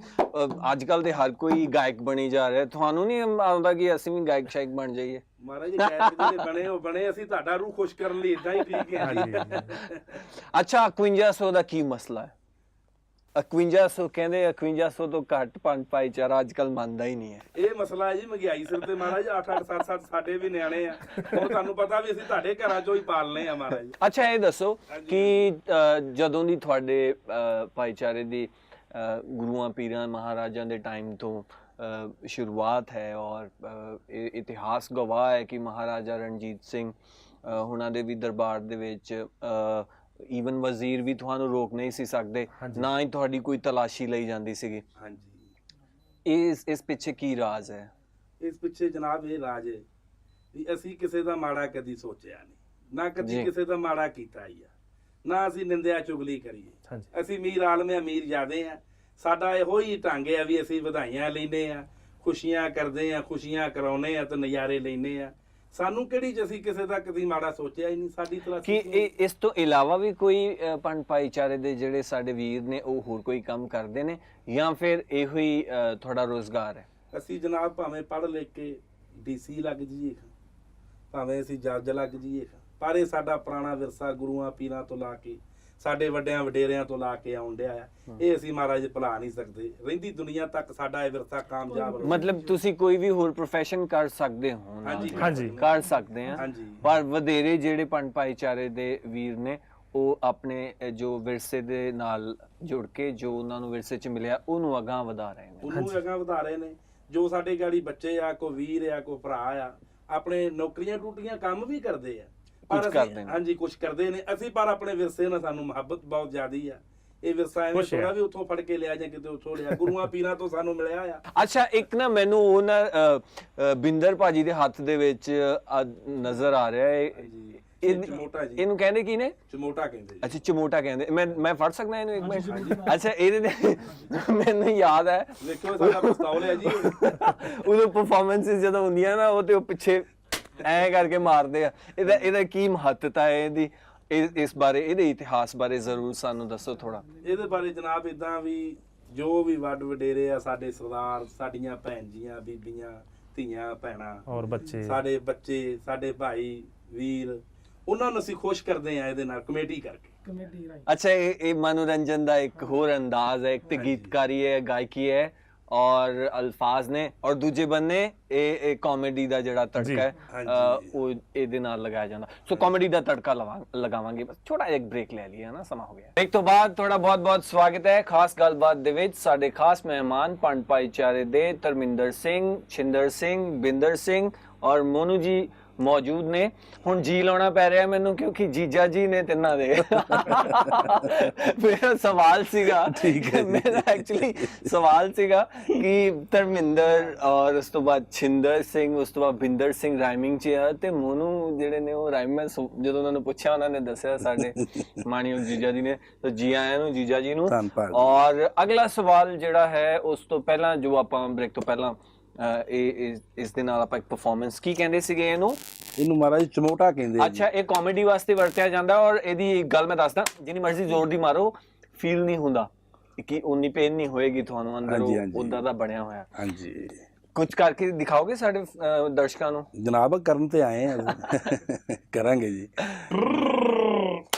ਅੱਜ ਕੱਲ ਤੇ ਹਰ ਕੋਈ ਗਾਇਕ ਬਣੀ ਜਾ ਰਿਹਾ। ਤੁਹਾਨੂੰ ਨਹੀਂ ਆਉਂਦਾ ਕਿ ਅਸੀਂ ਵੀ ਗਾਇਕ ਸ਼ਾਇਕ ਬਣ ਜਾਈਏ? ਮਹਾਰਾਜ ਗੈਪ ਜਿਹੜੇ ਬਣੇ ਉਹ ਬਣੇ ਅਸੀਂ ਤੁਹਾਡਾ ਰੂਹ ਖੁਸ਼ ਕਰਨ ਲਈ ਇਦਾਂ ਹੀ ਠੀਕ ਹੈ। ਅੱਛਾ 5100 ਦਾ ਕੀ ਮਸਲਾ ਹੈ? 5100 ਕਹਿੰਦੇ 5100 ਤੋਂ ਘੱਟ ਪੰਜ ਭਾਈਚਾਰਾ ਅੱਜ ਕੱਲ ਮੰਨਦਾ ਹੀ ਨਹੀਂ ਹੈ। ਇਹ ਮਸਲਾ ਹੈ ਜੀ ਮਹਿੰਗਾਈ ਸਿਰ ਤੇ ਮਹਾਰਾਜ 8 8 7 7 ਸਾਡੇ ਵੀ ਨਿਆਣੇ ਆ। ਹੁਣ ਤੁਹਾਨੂੰ ਪਤਾ ਵੀ ਅਸੀਂ ਤੁਹਾਡੇ ਘਰਾਂ ਚੋਂ ਹੀ ਪਾਲਨੇ ਆ ਮਹਾਰਾਜ ਅੱਛਾ ਇਹ ਦੱਸੋ ਕਿ ਜਦੋਂ ਦੀ ਤੁਹਾਡੇ ਭਾਈਚਾਰੇ ਦੀ ਗੁਰੂਆਂ ਪੀਰਾਂ ਮਹਾਰਾਜਾਂ ਦੇ ਟਾਈਮ ਤੋਂ ਸ਼ੁਰੂਆਤ ਹੈ ਔਰ ਇਤਿਹਾਸ ਗਵਾਹ ਹੈ ਕਿ ਮਹਾਰਾਜਾ ਰਣਜੀਤ ਸਿੰਘ ਉਹਨਾਂ ਦੇ ਵੀ ਦਰਬਾਰ ਦੇ ਵਿੱਚ ਈਵਨ ਵਜ਼ੀਰ ਵੀ ਤੁਹਾਨੂੰ ਰੋਕ ਨਹੀਂ ਸੀ ਸਕਦੇ ਨਾ ਹੀ ਤੁਹਾਡੀ ਕੋਈ ਤਲਾਸ਼ੀ ਲਈ ਜਾਂਦੀ ਸੀਗੀ। ਹਾਂਜੀ। ਇਸ ਇਸ ਪਿੱਛੇ ਕੀ ਰਾਜ਼ ਹੈ? ਇਸ ਪਿੱਛੇ ਜਨਾਬ ਇਹ ਰਾਜ ਹੈ ਵੀ ਅਸੀਂ ਕਿਸੇ ਦਾ ਮਾੜਾ ਕਦੀ ਸੋਚਿਆ ਨਹੀਂ ਨਾ ਜੀ। ਕਦੀ ਕਿਸੇ ਦਾ ਮਾੜਾ ਕੀਤਾ ਹੀ ਆ। ਨਾ ਅਸੀਂ ਨਿੰਦਿਆ ਚੁਗਲੀ ਕਰੀਏ। ਅਸੀਂ ਮੀਰ ਆਲਮ ਅਮੀਰ ਜਾਦੇ ਆ ਸਾਡਾ ਇਹੋ ਹੀ ਢੰਗ ਹੈ ਵੀ ਅਸੀਂ ਵਧਾਈਆਂ ਲੈਨੇ ਆ ਖੁਸ਼ੀਆਂ ਕਰਦੇ ਆ ਖੁਸ਼ੀਆਂ ਕਰਾਉਨੇ ਆ ਤੇ ਨਜ਼ਾਰੇ ਲੈਨੇ ਆ ਸਾਨੂੰ ਕਿਹੜੀ ਚ ਅਸੀਂ ਕਿਸੇ ਦਾ ਕਦੀ ਮਾੜਾ ਸੋਚਿਆ ਹੀ ਨਹੀਂ ਸਾਡੀ ਕਿ ਤਲਾਸ਼ੀ ਇਹ ਇਸ ਤੋਂ ਇਲਾਵਾ ਵੀ ਕੋਈ ਅ, ਪੰਡ ਭਾਈਚਾਰੇ ਦੇ ਜਿਹੜੇ ਸਾਡੇ ਵੀਰ ਨੇ ਉਹ ਹੋਰ ਕੋਈ ਕੰਮ ਕਰਦੇ ਨੇ ਜਾਂ ਫਿਰ ਇਹੋ ਹੀ ਅ, ਤੁਹਾਡਾ ਰੋਜ਼ਗਾਰ ਹੈ? ਅਸੀਂ ਜਨਾਬ ਭਾਵੇਂ ਪੜ੍ਹ ਲਿਖ ਕੇ ਡੀਸੀ ਲੱਗ ਜਾਈਏ ਭਾਵੇਂ ਅਸੀਂ ਜੱਜ ਲੱਗ ਜਾਈਏ ਪਰ ਇਹ ਸਾਡਾ ਪੁਰਾਣਾ ਵਿਰਸਾ ਗੁਰੂਆਂ ਪੀਰਾਂ ਤੋਂ ਲਾ ਕੇ ਸਾਡੇ ਵੱਡਿਆਂ ਵਡੇਰਿਆਂ ਤੋਂ ਲਾ ਕੇ ਆਉਣ ਡਿਆ ਆ। ਇਹ ਅਸੀਂ ਮਹਾਰਾਜ ਭੁਲਾ ਨਹੀਂ ਸਕਦੇ। ਰਹਿੰਦੀ ਦੁਨੀਆ ਤੱਕ ਸਾਡਾ ਇਹ ਵਿਰਸਾ ਕਾਮਯਾਬ ਰਹੇ। ਮਤਲਬ ਤੁਸੀਂ ਕੋਈ ਵੀ ਹੋਰ profession ਕਰ ਸਕਦੇ ਹੋ। ਹਾਂਜੀ। ਹਾਂਜੀ। ਕਰ ਸਕਦੇ ਆ। ਹਾਂਜੀ। ਪਰ ਵਧੇਰੇ ਜਿਹੜੇ ਪੰਡ ਭਾਈਚਾਰੇ ਦੇ ਵੀਰ ਨੇ ਉਹ ਆਪਣੇ ਅ, ਜੋ ਵਿਰਸੇ ਦੇ ਨਾਲ ਜੁੜ ਕੇ ਜੋ ਉਹਨਾਂ ਨੂੰ ਵਿਰਸੇ 'ਚ ਮਿਲਿਆ ਉਹਨੂੰ ਅਗਾਹ ਵਧਾ ਰਹੇ ਨੇ। ਉਹਨੂੰ ਅਗਾਂ ਵਧਾ ਰਹੇ ਨੇ। ਜੋ ਸਾਡੇ ਗਾੜੀ ਬੱਚੇ ਆ ਕੋ ਵੀਰ ਆ ਕੋ ਭਰਾ ਆ ਆਪਣੇ ਨੌਕਰੀਆਂ ਟੂਟੀਆਂ ਕੰਮ ਵੀ ਕਰਦੇ ਆ। ਅਸੀਂ- ਕਰਦੇ ਨੇ। ਹਾਂਜੀ ਕੁਝ ਕਰਦੇ ਨੇ। ਅਸੀਂ ਪਰ ਆਪਣੇ ਵਿਰਸੇ ਨਾਲ ਸਾਨੂੰ ਮੁਹੱਬਤ ਬਹੁਤ ਜ਼ਿਆਦੀ ਆ। ਇਹ ਵਿਰਸਾ ਐਵੇਂ। ਥੋੜਾ ਵੀ ਉੱਥੋਂ ਫੜ ਕੇ ਲਿਆ ਜਾਂ ਕਿਤੇ ਉੱਥੋਂ ਲਿਆ। ਗੁਰੂਆਂ ਪੀਰਾਂ ਤੋਂ ਸਾਨੂੰ ਮਿਲਿਆ ਆ। ਅੱਛਾ ਇੱਕ ਨਾ ਮੈਨੂੰ ਉਹ ਨਾ ਬਿੰਦਰ ਭਾਜੀ ਦੇ ਹੱਥ ਦੇ ਵਿੱਚ ਨਜ਼ਰ ਆ ਰਿਹਾ ਹੈ ਚਮੋਟਾ ਜੀ। ਇਹਨੂੰ ਕਹਿੰਦੇ ਕੀ ਨੇ? ਚਮੋਟਾ ਕਹਿੰਦੇ ਅੱਛਾ ਚਮੋਟਾ ਕਹਿੰਦੇ। ਮੈਂ ਮੈਂ ਫੜ ਸਕਦਾ ਇਹਨੂੰ ਇੱਕ ਮਿੰਟ? ਅੱਛਾ ਇਹਦੇ ਮੈਨੂੰ ਯਾਦ ਹੈ। ਇਹ ਸਾਡਾ ਪਿਸਤੌਲ ਹੈ ਜੀ। ਉਦੋਂ ਪਰਫਾਰਮੈਂਸਿਸ ਜਦੋਂ ਹੁੰਦੀਆਂ ਨਾ ਉਹ ਤੇ ਉਹ ਪਿੱਛੇ ਐ ਕਰਕੇ ਮਾਰਦੇ ਆ। ਇਹਦਾ ਇਹਦਾ ਕੀ ਮਹੱਤਤਾ ਹੈ ਇਹਦੀ? ਇਸ ਇਸ ਬਾਰੇ ਇਹਦੇ ਇਤਿਹਾਸ ਬਾਰੇ ਜ਼ਰੂਰ ਸਾਨੂੰ ਦੱਸੋ ਥੋੜਾ ਇਹਦੇ ਬਾਰੇ ਜਨਾਬ ਇਦਾਂ ਵੀ ਜੋ ਵੀ ਵੱਡ ਵਡੇਰੇ ਆ ਸਾਡੇ ਸਰਦਾਰ ਸਾਡੀਆਂ ਭੈਣ ਜੀਆਂ ਬੀਬੀਆਂ ਧੀਆਂ ਭੈਣਾਂ ਔਰ ਬੱਚੇ। ਸਾਡੇ ਬੱਚੇ ਸਾਡੇ ਭਾਈ ਵੀਰ ਉਹਨਾਂ ਨੂੰ ਅਸੀਂ ਖੁਸ਼ ਕਰਦੇ ਆ ਇਹਦੇ ਨਾਲ ਕਮੇਟੀ ਕਰਕੇ। ਅੱਛਾ ਇਹ ਇਹ ਮਨੋਰੰਜਨ ਦਾ ਇੱਕ ਹੋਰ ਅੰਦਾਜ਼ ਹੈ ਇੱਕ ਤੇ ਗੀਤਕਾਰੀ ਹੈ ਗਾਇਕੀ ਹੈ। ਔਰ ਅਲਫਾਜ਼ ਨੇ ਔਰ ਦੂਜੇ ਬੰਨੇ ਇਹ ਇਹ ਕਾਮੇਡੀ ਦਾ ਜਿਹੜਾ ਤੜਕਾ ਹੈ। ਅ, ਉਹ ਇਹਦੇ ਨਾਲ ਲਗਾਇਆ ਜਾਂਦਾ। ਸੋ ਕਾਮੇਡੀ ਦਾ ਤੜਕਾ ਲਵਾ- ਲਗਾਵਾਂਗੇ। ਬਸ ਛੋਟਾ ਜਿਹਾ ਬ੍ਰੇਕ ਲੈ ਲਈਏ ਨਾ ਸਮਾਂ ਹੋ ਗਿਆ। ਬ੍ਰੇਕ ਤੋਂ ਬਾਅਦ ਤੁਹਾਡਾ ਬਹੁਤ-ਬਹੁਤ ਸਵਾਗਤ ਹੈ ਖਾਸ ਗੱਲਬਾਤ ਦੇ ਵਿੱਚ ਸਾਡੇ ਖਾਸ ਮਹਿਮਾਨ ਪੰਡ ਭਾਈਚਾਰੇ ਦੇ ਧਰਮਿੰਦਰ ਸਿੰਘ ਛਿੰਦਰ ਸਿੰਘ ਬਿੰਦਰ ਸਿੰਘ ਔਰ ਮੋਨੂ ਜੀ ਮੌਜੂਦ ਨੇ। ਹੁਣ ਜੀ ਲਾਉਣਾ ਪੈ ਰਿਹਾ ਮੈਨੂੰ ਕਿਉਂਕਿ ਜੀਜਾ ਜੀ ਨੇ ਤਿੰਨਾਂ ਦੇ। ਮੇਰਾ ਸਵਾਲ ਸੀਗਾ ਠੀਕ ਹੈ ਮੇਰਾ ਐਕਚੁਅਲੀ ਸਵਾਲ ਸੀਗਾ ਕਿ ਧਰਮਿੰਦਰ ਔਰ ਉਸ ਤੋਂ ਬਾਅਦ ਛਿੰਦਰ ਸਿੰਘ ਉਸ ਤੋਂ ਬਾਅਦ ਬਿੰਦਰ ਸਿੰਘ ਰਾਈਮਿੰਗ ਚ ਆ ਤੇ ਮੋਨੂ ਜਿਹੜੇ ਨੇ ਉਹ ਰਾਈਮ ਮੈਂ ਜਦੋਂ ਉਹਨਾਂ ਨੂੰ ਪੁੱਛਿਆ ਉਹਨਾਂ ਨੇ ਦੱਸਿਆ ਸਾਡੇ ਮਾਣਯੋਗ ਜੀਜਾ ਜੀ ਨੇ ਤਾਂ ਜੀ ਆਇਆਂ ਨੂੰ ਜੀਜਾ ਜੀ ਨੂੰ। ਔਰ ਅਗਲਾ ਸਵਾਲ ਜਿਹੜਾ ਹੈ ਉਸ ਤੋਂ ਪਹਿਲਾਂ ਜੋ ਆਪਾਂ ਬ੍ਰੇਕ ਤੋਂ ਪਹਿਲਾਂ ਇਹ ਇਸ- ਦੇ ਨਾਲ ਆਪਾਂ ਇੱਕ ਪਰਫਾਰਮੈਂਸ ਕੀ ਕਹਿੰਦੇ ਸੀਗੇ ਇਹਨੂੰ? ਇਹਨੂੰ ਮਹਾਰਾਜ ਚਮੋਟਾ ਕਹਿੰਦੇ ਅੱਛਾ ਇਹ ਕਾਮੇਡੀ ਵਾਸਤੇ ਵਰਤਿਆ ਜਾਂਦਾ ਔਰ ਇਹਦੀ ਇੱਕ ਗੱਲ ਮੈਂ ਦੱਸਦਾ ਜਿੰਨੀ ਮਰਜ਼ੀ ਜ਼ੋਰ ਦੀ ਮਾਰੋ ਫੀਲ ਨਹੀਂ ਹੁੰਦਾ ਕਿ ਉਨੀ ਪੇਨ ਨਹੀਂ ਹੋਏਗੀ ਤੁਹਾਨੂੰ ਹਾਂਜੀ, ਅੰਦਰੋਂ। ਉਦਾਂ ਦਾ ਬਣਿਆ ਹੋਇਆ। ਹਾਂਜੀ। ਕੁਝ ਕਰਕੇ ਦਿਖਾਓਗੇ ਸਾਡੇ ਦਰਸ਼ਕਾਂ ਨੂੰ? ਜਨਾਬ ਕਰਨ ਤੇ ਆਏ ਆ। ਕਰਾਂਗੇ ਜੀ।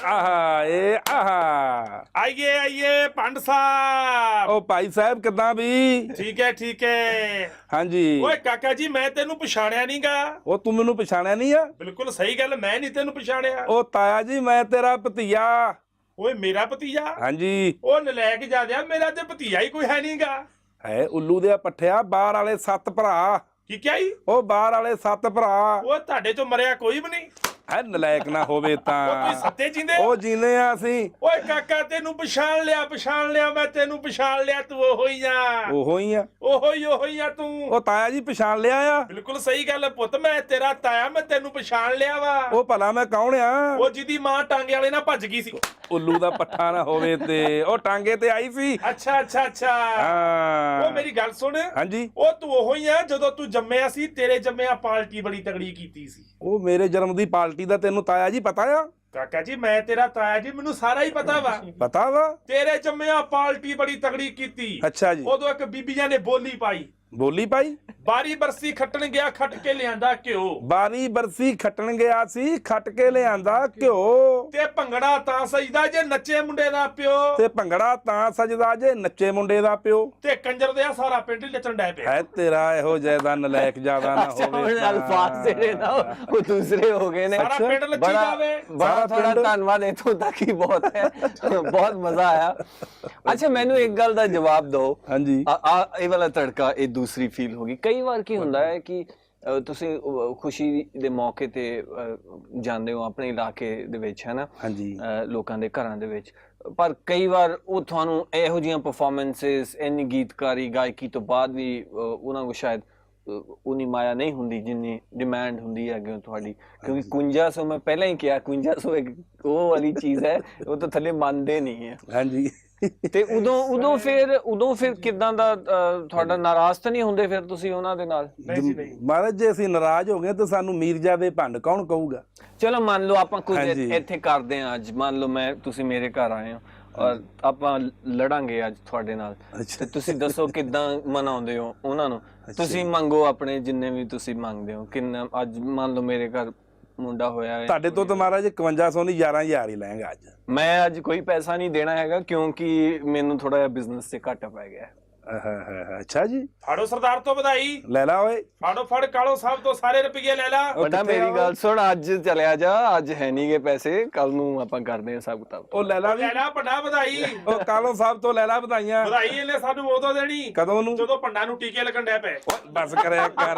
ਆਹਾ ਇਹ ਆਹਾ। ਆਈਏ ਆਈਏ ਪੰਡ ਸਾਹਿਬ। ਉਹ ਭਾਈ ਸਾਹਿਬ ਕਿਦਾਂ ਵੀ? ਠੀਕ ਹੈ ਠੀਕ ਹੈ। ਹਾਂਜੀ। ਓਏ ਕਾਕਾ ਜੀ ਮੈਂ ਤੈਨੂੰ ਪਛਾਣਿਆ ਨਹੀਂਗਾ ਉਹ ਤੂੰ ਮੈਨੂੰ ਪਛਾਣਿਆ ਨਹੀਂ ਆ? ਬਿਲਕੁਲ ਸਹੀ ਗੱਲ ਮੈਂ ਨਹੀਂ ਤੈਨੂੰ ਪਛਾਣਿਆ। ਉਹ ਤਾਇਆ ਜੀ ਮੈਂ ਤੇਰਾ ਭਤੀਆ। ਓਏ ਮੇਰਾ ਭਤੀਜਾ ਹਾਂਜੀ। ਉਹ ਨਲਾਇਕ ਜਾਦਿਆ ਮੇਰਾ ਤੇ ਭਤੀਜਾ ਹੀ ਕੋਈ ਹੈ ਨਹੀਂਗਾ ਹੈ ਉੱਲੂ ਦੇ ਪੱਠਿਆ ਬਾਹਰ ਵਾਲੇ ਸੱਤ ਭਰਾ। ਕੀ ਕਿਹਾ ਈ? ਉਹ ਬਾਹਰ ਵਾਲੇ ਸੱਤ ਭਰਾ। ਉਹ ਤੁਹਾਡੇ ਚੋਂ ਮਰਿਆ ਕੋਈ ਵੀ ਨਹੀਂ ਹੈ ਨਲਾਇਕ ਨਾ ਹੋਵੇ ਤਾਂ। ਸੱਤੇ ਜਿੰਦੇ ਉਹ ਜੀਨੇ ਆ ਅਸੀਂ। ਓਏ ਕਾਕਾ ਤੈਨੂੰ ਪਛਾਣ ਲਿਆ ਪਛਾਣ ਲਿਆ ਮੈਂ ਤੈਨੂੰ ਪਛਾਣ ਲਿਆ ਤੂੰ ਉਹੋ ਹੀ ਆ। ਉਹੋ ਹੀ ਆ। ਉਹੋ ਹੀ ਉਹੋ ਹੀ ਆ ਤੂੰ। ਉਹ ਤਾਇਆ ਜੀ ਪਛਾਣ ਲਿਆ ਆ। ਬਿਲਕੁਲ ਸਹੀ ਗੱਲ ਹੈ ਪੁੱਤ ਮੈਂ ਤੇਰਾ ਤਾਇਆ ਮੈਂ ਤੈਨੂੰ ਪਛਾਣ ਲਿਆ ਵਾ। ਉਹ ਭਲਾ ਮੈਂ ਕੌਣ ਆ? ਉਹ ਜਿਹਦੀ ਮਾਂ ਟਾਂਗੇ ਵਾਲੇ ਨਾਲ ਭੱਜ ਗਈ ਸੀ। ਉੱਲੂ ਦਾ ਪੱਠਾ ਨਾ ਹੋਵੇ ਤੇ। ਉਹ ਟਾਂਗੇ ਤੇ ਆਈ ਸੀ। ਅੱਛਾ ਅੱਛਾ ਅੱਛਾ। ਹਾਂ। ਉਹ ਮੇਰੀ ਗੱਲ ਸੁਣ। ਹਾਂਜੀ। ਉਹ ਤੂੰ ਉਹੋ ਹੀ ਆ ਜਦੋਂ ਤੂੰ ਜੰਮਿਆ ਸੀ ਤੇਰੇ ਜੰਮਿਆ ਪਾਰਟੀ ਬੜੀ ਤਗੜੀ ਕੀਤੀ ਸੀ। ਉਹ ਮੇਰੇ ਜਨਮ ਦੀ ਪਾਰਟੀ ਦਾ ਤੈਨੂੰ ਤਾਇਆ ਜੀ ਪਤਾ ਆ? ਕਾਕਾ ਜੀ ਮੈਂ ਤੇਰਾ ਤਾਇਆ ਜੀ ਮੈਨੂੰ ਸਾਰਾ ਹੀ ਪਤਾ ਵਾ। ਪਤਾ ਵਾ? ਤੇਰੇ ਜੰਮਿਆ ਪਾਰਟੀ ਬੜੀ ਤਗੜੀ ਕੀਤੀ। ਅੱਛਾ ਜੀ। ਉਦੋਂ ਇੱਕ ਬੀਬੀਆਂ ਨੇ ਬੋਲੀ ਪਾਈ। ਬੋਲੀ ਪਾਈ ਬਾਰੀ ਬਰਸੀ ਖੱਟਣ ਗਿਆ ਖੱਟ ਕੇ ਲਿਆਂਦਾ ਘਿਓ। ਬਾਰੀ ਬਰਸੀ ਖੱਟਣ ਗਿਆ ਸੀ ਖੱਟ ਕੇ ਲਿਆਂਦਾ ਘਿਓ। ਤੇ ਭੰਗੜਾ ਤਾਂ ਸਜਦਾ ਜੇ ਨੱਚੇ ਮੁੰਡੇ ਦਾ ਪਿਓ। ਤੇ ਭੰਗੜਾ ਤਾਂ ਸਜਦਾ ਜੇ ਨੱਚੇ ਮੁੰਡੇ ਦਾ ਪਿਓ। ਤੇ ਕੰਜਰ ਦੇ ਸਾਰਾ ਪਿੰਡ ਹੀ ਨੱਚਣ ਡੈ ਪਿਆ। ਹੈ ਤੇਰਾ ਇਹੋ ਜੈਦਾ ਨਲਾਇਕ ਜ਼ਿਆਦਾ ਨਾ ਅੱਛਾ ਹੋਵੇ ਤਾਂ। ਅਲਫਾਜ਼ ਜਿਹੜੇ ਨਾ ਉਹ ਦੂਸਰੇ ਹੋ ਗਏ ਨੇ। ਸਾਰਾ ਪਿੰਡ ਨੱਚੀ ਬੜਾ ਜਾਵੇ। ਬੜਾ ਪਿੰਡ- ਧੰਨਵਾਦ ਇਥੋਂ ਤੱਕ ਹੀ ਬਹੁਤ ਹੈ। ਬਹੁਤ ਮਜ਼ਾ ਆਇਆ। ਅੱਛਾ ਮੈਨੂੰ ਇੱਕ ਗੱਲ ਦਾ ਜਵਾਬ ਦਿਓ। ਹਾਂਜੀ। ਇਹ ਵਾਲਾ ਤੜਕਾ ਇਹ ਦੂਸਰੀ ਫੀਲ ਹੋਗੀ ਕਈ ਵਾਰ ਕੀ ਹੁੰਦਾ ਹੈ ਕਿ ਤੁਸੀਂ ਖੁਸ਼ੀ ਦੇ ਮੌਕੇ ਤੇ ਜਾਂਦੇ ਹੋ ਆਪਣੇ ਇਲਾਕੇ ਦੇ ਵਿੱਚ ਹੈ ਨਾ ਹਾਂਜੀ ਲੋਕਾਂ ਦੇ ਘਰਾਂ ਦੇ ਵਿੱਚ। ਪਰ ਕਈ ਵਾਰ ਉਹ ਤੁਹਾਨੂੰ ਇਹੋ ਜਿਹੀਆਂ ਪਰਫਾਰਮੈਂਸਸ ਇੰਨੀ ਗੀਤਕਾਰੀ ਗਾਇਕੀ ਤੋਂ ਬਾਅਦ ਵੀ ਉਹਨਾਂ ਨੂੰ ਸ਼ਾਇਦ ਉਨੀ ਮਾਇਆ ਨਹੀਂ ਹੁੰਦੀ ਜਿੰਨੀ ਡਿਮਾਂਡ ਹੁੰਦੀ ਹੈ ਅੱਗੇ ਤੁਹਾਡੀ। ਕਿਉਂਕਿ 5100 ਮੈਂ ਪਹਿਲਾਂ ਹੀ ਕਿਹਾ 5100 ਇੱਕ ਉਹ ਵਾਲੀ ਚੀਜ਼ ਹੈ ਉਹ ਤਾਂ ਥੱਲੇ ਮੰਨਦੇ ਨਹੀਂ ਹੈ। ਹਾਂਜੀ। ਤੇ ਉਦੋਂ ਉਦੋਂ ਫਿਰ ਉਦੋਂ ਫਿਰ ਕਿਦਾਂ ਦਾ ਤੁਹਾਡਾ ਨਾਰਾਜ਼ ਤਾਂ ਨਹੀਂ ਹੁੰਦੇ ਫਿਰ ਤੁਸੀਂ ਉਹਨਾਂ ਦੇ ਨਾਲ? ਨਹੀਂ ਜੀ ਨਹੀਂ। ਮਹਾਰਾਜ ਜੇ ਅਸੀਂ ਨਾਰਾਜ਼ ਹੋ ਗਏ ਤਾਂ ਸਾਨੂੰ ਮੀਰਜ਼ਾਦੇ ਭੰਡ ਕੌਣ ਕਹੂਗਾ? ਚਲੋ ਮੰਨ ਲਓ ਆਪਾਂ ਕੁਝ। ਇੱਥੇ ਕਰਦੇ ਹਾਂ ਅੱਜ। ਮੰਨ ਲਓ ਮੈਂ ਤੁਸੀਂ ਮੇਰੇ ਘਰ ਆਏ ਹੋ ਔਰ ਆਪਾਂ ਲੜਾਂਗੇ ਅੱਜ ਤੁਹਾਡੇ ਨਾਲ। ਤੇ ਤੁਸੀਂ ਦੱਸੋ ਕਿਦਾਂ ਮਨਾਉਂਦੇ ਹੋ ਉਹਨਾਂ ਨੂੰ? ਤੁਸੀਂ ਮੰਗੋ ਆਪਣੇ ਜਿੰਨੇ ਵੀ ਤੁਸੀਂ ਮੰਗਦੇ ਹੋ। ਕਿੰਨਾ ਅੱਜ ਮੰਨ ਲਓ ਮੇਰੇ ਘਰ ਮੁੰਡਾ ਹੋਇਆ ਹੈ ਤੁਹਾਡੇ ਤੋਂ ਤਾਂ ਮਹਾਰਾਜ 5100 ਨਹੀਂ 11000 ਹੀ ਲੈਂਗਾ ਅੱਜ। ਮੈਂ ਅੱਜ ਕੋਈ ਪੈਸਾ ਨਹੀਂ ਦੇਣਾ ਹੈਗਾ ਕਿਉਂਕਿ ਮੈਨੂੰ ਥੋੜਾ ਜਿਹਾ ਬਿਜ਼ਨਸ ਤੇ ਘਾਟਾ ਪੈ ਗਿਆ ਅੱਛਾ ਜੀ। ਫਾੜੋ ਸਰਦਾਰ ਤੋਂ ਵਧਾਈ। ਲੈ ਲਾ ਓਏ। ਫਾੜੋ ਫੜ ਕਾਲੋ ਸਾਹਿਬ ਤੋਂ ਸਾਰੇ ਰੁਪਏ ਲੈ ਲਾ। ਬੇਟਾ ਮੇਰੀ ਆ ਗੱਲ ਸੁਣ ਅੱਜ ਚਲਿਆ ਜਾ ਅੱਜ ਹੈ ਨਹੀਂਗੇ ਪੈਸੇ ਕੱਲ ਨੂੰ ਆਪਾਂ ਕਰਦੇ ਹਾਂ ਸਭ ਕਿਤਾਬ। ਉਹ ਲੈ ਲਾ ਵੀ। ਲੈ ਲਾ ਭੰਡਾ ਵਧਾਈ। ਉਹ ਕਾਲੋ ਸਾਹਿਬ ਤੋਂ ਲੈ ਲਾ ਵਧਾਈਆਂ। ਵਧਾਈ ਇਹਨੇ ਸਾਨੂੰ ਉਦੋਂ ਦੇਣੀ। ਕਦੋਂ ਨੂੰ? ਜਦੋਂ ਭੰਡਾ ਨੂੰ ਟੀਕੇ ਲੱਗਣ ਡੈ ਪਏ। ਬਸ ਕਰਿਆ ਕਰ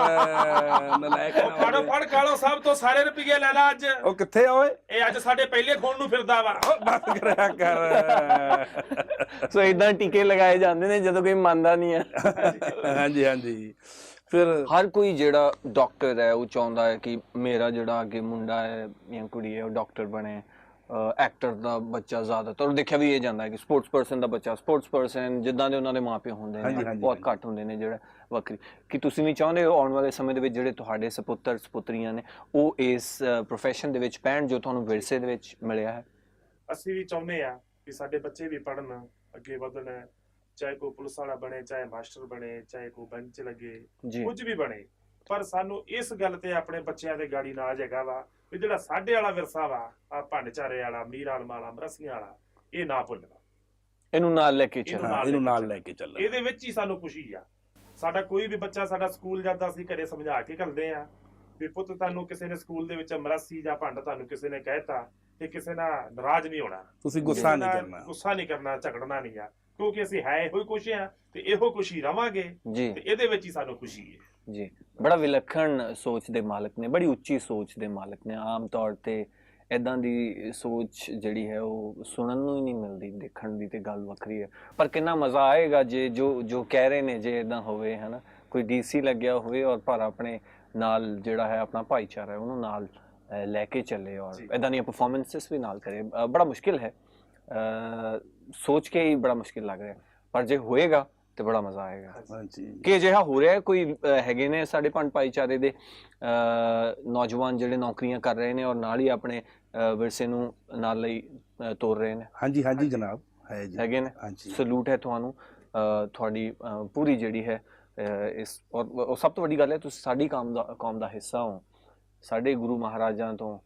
ਨਲਾਇਕ ਫਾੜੋ। ਫੜ ਕਾਲੋ ਸਾਹਿਬ ਤੋਂ ਸਾਰੇ ਰੁਪਏ ਲੈ ਲਾ ਅੱਜ। ਉਹ ਕਿੱਥੇ ਆ ਓਏ? ਇਹ ਅੱਜ ਸਾਡੇ ਪਹਿਲੇ ਖੋਣ ਨੂੰ ਫਿਰਦਾ ਵਾ। ਬਸ ਕਰਿਆ ਕਰ। ਸੋ ਇਦਾਂ ਟੀਕੇ ਲਗਾਏ ਜਾਂਦੇ ਨੇ ਜਦੋਂ ਕੋਈ ਮੰਨਦਾ ਨਹੀਂ ਹੈ ਹਾਂਜੀ ਹਾਂਜੀ। ਫਿਰ ਹਰ ਕੋਈ ਜਿਹੜਾ ਡਾਕਟਰ ਹੈ ਉਹ ਚਾਹੁੰਦਾ ਹੈ ਕਿ ਮੇਰਾ ਜਿਹੜਾ ਅੱਗੇ ਮੁੰਡਾ ਹੈ ਜਾਂ ਕੁੜੀ ਹੈ ਉਹ ਡਾਕਟਰ ਬਣੇ। ਐਕਟਰ ਦਾ ਬੱਚਾ ਜ਼ਿਆਦਾਤਰ ਦੇਖਿਆ ਵੀ ਇਹ ਜਾਂਦਾ ਹੈ ਕਿ ਸਪੋਰਟਸ ਪਰਸਨ ਦਾ ਬੱਚਾ ਸਪੋਰਟਸ ਪਰਸਨ ਜਿੱਦਾਂ ਦੇ ਉਹਨਾਂ ਦੇ ਮਾਪੇ ਹੁੰਦੇ ਨੇ ਬਹੁਤ। ਘੱਟ ਹੁੰਦੇ ਨੇ ਜਿਹੜਾ ਵੱਖਰੀ। ਕਿ ਤੁਸੀਂ ਨਹੀਂ ਚਾਹੁੰਦੇ ਹੋ ਆਉਣ ਵਾਲੇ ਸਮੇਂ ਦੇ ਵਿੱਚ ਜਿਹੜੇ ਤੁਹਾਡੇ ਸੁਪੁੱਤਰ ਸੁਪੁੱਤਰੀਆਂ ਨੇ ਉਹ ਇਸ profession ਦੇ ਵਿੱਚ ਪੈਣ ਜੋ ਤੁਹਾਨੂੰ ਵਿਰਸੇ ਦੇ ਵਿੱਚ ਮਿਲਿਆ ਹੈ? ਅਸੀਂ ਵੀ ਚਾਹੁੰਦੇ ਆ ਕਿ ਸਾਡੇ ਬੱਚੇ ਵੀ ਪੜਨ ਅੱਗੇ ਵਧਣ। ਚਾਹੇ ਕੋਈ ਪੁਲਿਸ ਵਾਲਾ ਬਣੇ ਚਾਹੇ ਮਾਸਟਰ ਬਣੇ ਚਾਹੇ ਕੋਈ ਬੈਂਕ 'ਚ ਲੱਗੇ ਕੁਝ ਵੀ ਬਣੇ। ਪਰ ਸਾਨੂੰ ਇਸ ਗੱਲ ਤੇ ਆਪਣੇ ਬੱਚਿਆਂ ਦੇ ਗਾੜੀ ਨਾਜ ਹੈਗਾ ਵਾ ਵੀ ਜਿਹੜਾ ਸਾਡੇ ਵਾਲਾ ਵਿਰਸਾ ਵਾ ਆ ਭੰਡਚਾਰੇ ਵਾਲਾ ਮੀਰ ਆਲਮ ਵਾਲਾ ਮਰਸੀਆਂ ਵਾਲਾ ਇਹ ਨਾ ਭੁੱਲਣਾ। ਇਹਨੂੰ ਨਾਲ ਲੈ ਕੇ ਇਹਨੂੰ ਚੱਲੋ ਹਾਂ, ਇਹਨੂੰ ਨਾਲ ਲੈ ਕੇ ਚੱਲ ਇਹਦੇ ਵਿੱਚ ਹੀ ਸਾਨੂੰ ਖੁਸ਼ੀ ਆ। ਸਾਡਾ ਕੋਈ ਵੀ ਬੱਚਾ ਸਾਡਾ ਸਕੂਲ ਜਾਂਦਾ ਅਸੀਂ ਘਰੇ ਸਮਝਾ ਕੇ ਘੱਲਦੇ ਆ। ਵੀ ਪੁੱਤ ਤੁਹਾਨੂੰ ਕਿਸੇ ਨੇ ਸਕੂਲ ਦੇ ਵਿੱਚ ਮਰਾਸੀ ਜਾਂ ਭੰਡ ਤੁਹਾਨੂੰ ਕਿਸੇ ਨੇ ਕਹਿਤਾ ਤੇ ਕਿਸੇ ਨਾਲ ਨਾਰਾਜ਼ ਨਹੀਂ ਹੋਣਾ। ਤੁਸੀਂ ਗੁੱਸਾ ਨਹੀਂ ਕਰਨਾ। ਗੁੱਸਾ ਨਹੀਂ ਕਰਨਾ ਝਗੜਨਾ ਨਹੀਂ ਆ। ਕਿਉਂਕਿ ਅਸੀਂ ਹੈ ਇਹੋ ਹੀ ਖੁਸ਼ ਆ ਤੇ ਇਹੋ ਖੁਸ਼ੀ ਰਵਾਂਗੇ ਜੀ। ਤੇ ਇਹਦੇ ਵਿੱਚ ਹੀ ਸਾਨੂੰ ਖੁਸ਼ੀ ਹੈ। ਜੀ। ਬੜਾ ਵਿਲੱਖਣ ਸੋਚ ਦੇ ਮਾਲਕ ਨੇ ਬੜੀ ਉੱਚੀ ਸੋਚ ਦੇ ਮਾਲਕ ਨੇ। ਆਮ ਤੌਰ ਤੇ ਇਦਾਂ ਦੀ ਸੋਚ ਜਿਹੜੀ ਹੈ ਉਹ ਸੁਣਨ ਨੂੰ ਹੀ ਨਹੀਂ ਮਿਲਦੀ ਦੇਖਣ ਦੀ ਤੇ ਗੱਲ ਵੱਖਰੀ ਹੈ। ਪਰ ਕਿੰਨਾ ਮਜ਼ਾ ਆਏਗਾ ਜੇ ਜੋ ਜੋ ਕਹਿ ਰਹੇ ਨੇ ਜੇ ਇਦਾਂ ਹੋਵੇ ਹਨਾ। ਕੋਈ ਡੀਸੀ ਲੱਗਿਆ ਹੋਵੇ ਔਰ ਪਰ ਆਪਣੇ ਨਾਲ ਜਿਹੜਾ ਹੈ ਆਪਣਾ ਭਾਈਚਾਰਾ ਹੈ ਉਹਨੂੰ ਨਾਲ ਲੈ ਕੇ ਚੱਲੇ ਔਰ। ਇਦਾਂ ਦੀਆਂ ਪਰਫਾਰਮੈਂਸਸ ਵੀ ਨਾਲ ਕਰੇ। ਬੜਾ ਮੁਸ਼ਕਿਲ ਹੈ। ਸੋਚ ਕੇ ਹੀ ਬੜਾ ਮੁਸ਼ਕਿਲ ਲੱਗ ਰਿਹਾ ਪਰ ਜੇ ਹੋਏਗਾ ਤੇ ਬੜਾ ਮਜ਼ਾ ਆਏਗਾ ਹਾਂਜੀ ਕਿ ਅਜਿਹਾ ਹੋ ਰਿਹਾ ਕੋਈ ਹੈਗੇ ਨੇ ਸਾਡੇ ਪੰਡ ਭਾਈਚਾਰੇ ਦੇ ਨੌਜਵਾਨ ਜਿਹੜੇ ਨੌਕਰੀਆਂ ਕਰ ਰਹੇ ਨੇ ਔਰ ਨਾਲ ਹੀ ਆਪਣੇ ਵਿਰਸੇ ਨੂੰ ਨਾਲ ਲਈ ਤੋਰ ਰਹੇ ਨੇ ਹਾਂਜੀ ਹਾਂਜੀ ਜਨਾਬ ਹੈ ਜੀ ਹੈਗੇ ਨੇ ਹਾਂਜੀ ਸਲੂਟ ਹੈ ਤੁਹਾਨੂੰ ਤੁਹਾਡੀ ਪੂਰੀ ਜਿਹੜੀ ਹੈ ਇਸ ਔਰ ਸਭ ਤੋਂ ਵੱਡੀ ਗੱਲ ਹੈ ਤੁਸੀਂ ਸਾਡੀ ਕੌਮ ਦਾ ਕੌਮ ਦਾ ਹਿੱਸਾ ਹੋ ਸਾਡੇ ਗੁਰੂ ਮਹਾਰਾਜਾਂ ਤੋਂ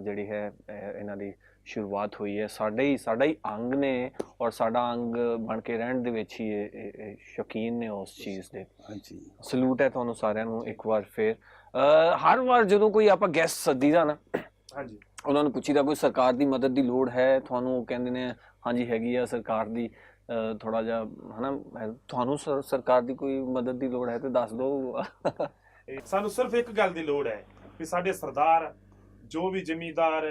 ਜਿਹੜੀ ਹੈ ਇਹਨਾਂ ਦੀ ਸ਼ੁਰੂਆਤ ਹੋਈ ਹੈ। ਸਾਡੇ ਹੀ ਸਾਡਾ ਹੀ ਅੰਗ ਨੇ ਔਰ ਸਾਡਾ ਅੰਗ ਬਣ ਕੇ ਰਹਿਣ ਦੇ ਵਿੱਚ ਹੀ ਸ਼ੌਕੀਨ ਨੇ ਉਸ ਚੀਜ਼ ਦੇ। ਹਾਂਜੀ। ਸਲੂਟ ਹੈ ਤੁਹਾਨੂੰ ਸਾਰਿਆਂ ਨੂੰ ਇੱਕ ਵਾਰ ਫੇਰ। ਹਰ ਵਾਰ ਜਦੋਂ ਕੋਈ ਆਪਾਂ ਗੈਸਟ ਸੱਦੀਦਾ ਨਾ ਹਾਂਜੀ। ਉਹਨਾਂ ਨੂੰ ਪੁੱਛੀਦਾ ਕੋਈ ਸਰਕਾਰ ਦੀ ਮਦਦ ਦੀ ਲੋੜ ਹੈ? ਤੁਹਾਨੂੰ ਉਹ ਕਹਿੰਦੇ ਨੇ ਹਾਂਜੀ ਹੈਗੀ ਆ ਸਰਕਾਰ ਦੀ ਥੋੜਾ ਜਿਹਾ ਹਨਾ ਤੁਹਾਨੂੰ ਸਰ- ਸਰਕਾਰ ਦੀ ਕੋਈ ਮਦਦ ਦੀ ਲੋੜ ਹੈ ਤੇ ਦੱਸ ਦਿਓ ਸਾਨੂੰ ਸਿਰਫ ਇੱਕ ਗੱਲ ਦੀ ਲੋੜ ਹੈ ਕਿ ਸਾਡੇ ਸਰਦਾਰ ਜੋ ਵੀ ਜ਼ਮੀਂਦਾਰ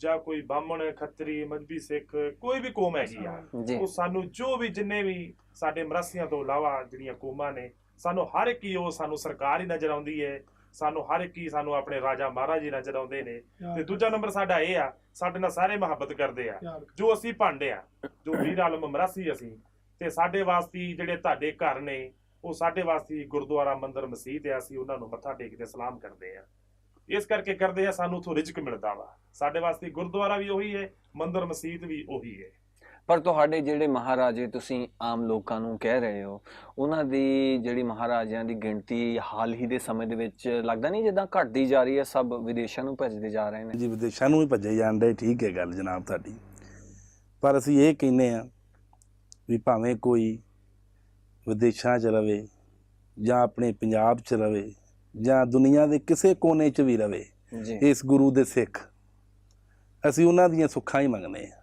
ਜਾਂ ਕੋਈ ਬਾਹਮਣ ਖੱਤਰੀ ਮਜਬੀ ਸਿੱਖ ਕੋਈ ਵੀ ਕੌਮ ਹੈਗੀ ਆ ਜੀ। ਉਹ ਸਾਨੂੰ ਜੋ ਵੀ ਜਿੰਨੇ ਵੀ ਸਾਡੇ ਮਰਾਸੀਆਂ ਤੋਂ ਇਲਾਵਾ ਜਿਹੜੀਆਂ ਕੌਮਾਂ ਨੇ ਸਾਨੂੰ ਹਰ ਇੱਕ ਹੀ ਉਹ ਸਾਨੂੰ ਸਰਕਾਰ ਹੀ ਨਜ਼ਰ ਆਉਂਦੀ ਹੈ ਸਾਨੂੰ ਹਰ ਇੱਕ ਹੀ ਸਾਨੂੰ ਆਪਣੇ ਰਾਜਾ ਮਹਾਰਾਜ ਹੀ ਨਜ਼ਰ ਆਉਂਦੇ ਨੇ। ਤੇ ਦੂਜਾ ਨੰਬਰ ਸਾਡਾ ਇਹ ਆ ਸਾਡੇ ਨਾਲ ਸਾਰੇ ਮੁਹੱਬਤ ਕਰਦੇ ਆ ਜੋ ਅਸੀਂ ਭਾਂਡੇ ਆ ਜੋ ਵੀਰ ਆਲਮ ਮਰਾਸੀ ਅਸੀਂ ਤੇ ਸਾਡੇ ਵਾਸਤੇ ਜਿਹੜੇ ਤੁਹਾਡੇ ਘਰ ਨੇ ਉਹ ਸਾਡੇ ਵਾਸਤੇ ਗੁਰਦੁਆਰਾ ਮੰਦਿਰ ਮਸਜਿਦ ਆ ਅਸੀਂ ਉਹਨਾਂ ਨੂੰ ਮੱਥਾ ਟੇਕਦੇ ਸਲਾਮ ਕਰਦੇ ਆ। ਇਸ ਕਰਕੇ ਕਰਦੇ ਆ ਸਾਨੂੰ ਉਥੋਂ ਰਿਜ਼ਕ ਮਿਲਦਾ ਵਾ। ਸਾਡੇ ਵਾਸਤੇ ਗੁਰਦੁਆਰਾ ਵੀ ਉਹੀ ਹੈ ਮੰਦਿਰ ਮਸਜਿਦ ਵੀ ਉਹੀ ਹੈ। ਪਰ ਤੁਹਾਡੇ ਜਿਹੜੇ ਮਹਾਰਾਜੇ ਤੁਸੀਂ ਆਮ ਲੋਕਾਂ ਨੂੰ ਕਹਿ ਰਹੇ ਹੋ ਉਹਨਾਂ ਦੀ ਜਿਹੜੀ ਮਹਾਰਾਜਿਆਂ ਦੀ ਗਿਣਤੀ ਹਾਲ ਹੀ ਦੇ ਸਮੇਂ ਦੇ ਵਿੱਚ ਲੱਗਦਾ ਨਹੀਂ ਜਿੱਦਾਂ ਘਟਦੀ ਜਾ ਰਹੀ ਹੈ ਸਭ ਵਿਦੇਸ਼ਾਂ ਨੂੰ ਭੱਜਦੇ ਜਾ ਰਹੇ ਨੇ? ਜੀ ਵਿਦੇਸ਼ਾਂ ਨੂੰ ਵੀ ਭੱਜੇ ਜਾਂਦੇ ਠੀਕ ਹੈ ਗੱਲ ਜਨਾਬ ਤੁਹਾਡੀ। ਪਰ ਅਸੀਂ ਇਹ ਕਹਿੰਦੇ ਆ ਵੀ ਭਾਵੇਂ ਕੋਈ ਵਿਦੇਸ਼ਾਂ 'ਚ ਰਵੇ ਜਾਂ ਆਪਣੇ ਪੰਜਾਬ 'ਚ ਰਵੇ ਜਾਂ ਦੁਨੀਆ ਦੇ ਕਿਸੇ ਕੋਨੇ 'ਚ ਵੀ ਰਵੇ ਜੀ। ਇਸ ਗੁਰੂ ਦੇ ਸਿੱਖ ਅਸੀਂ ਉਹਨਾਂ ਦੀਆਂ ਸੁੱਖਾਂ ਹੀ ਮੰਗਦੇ ਆ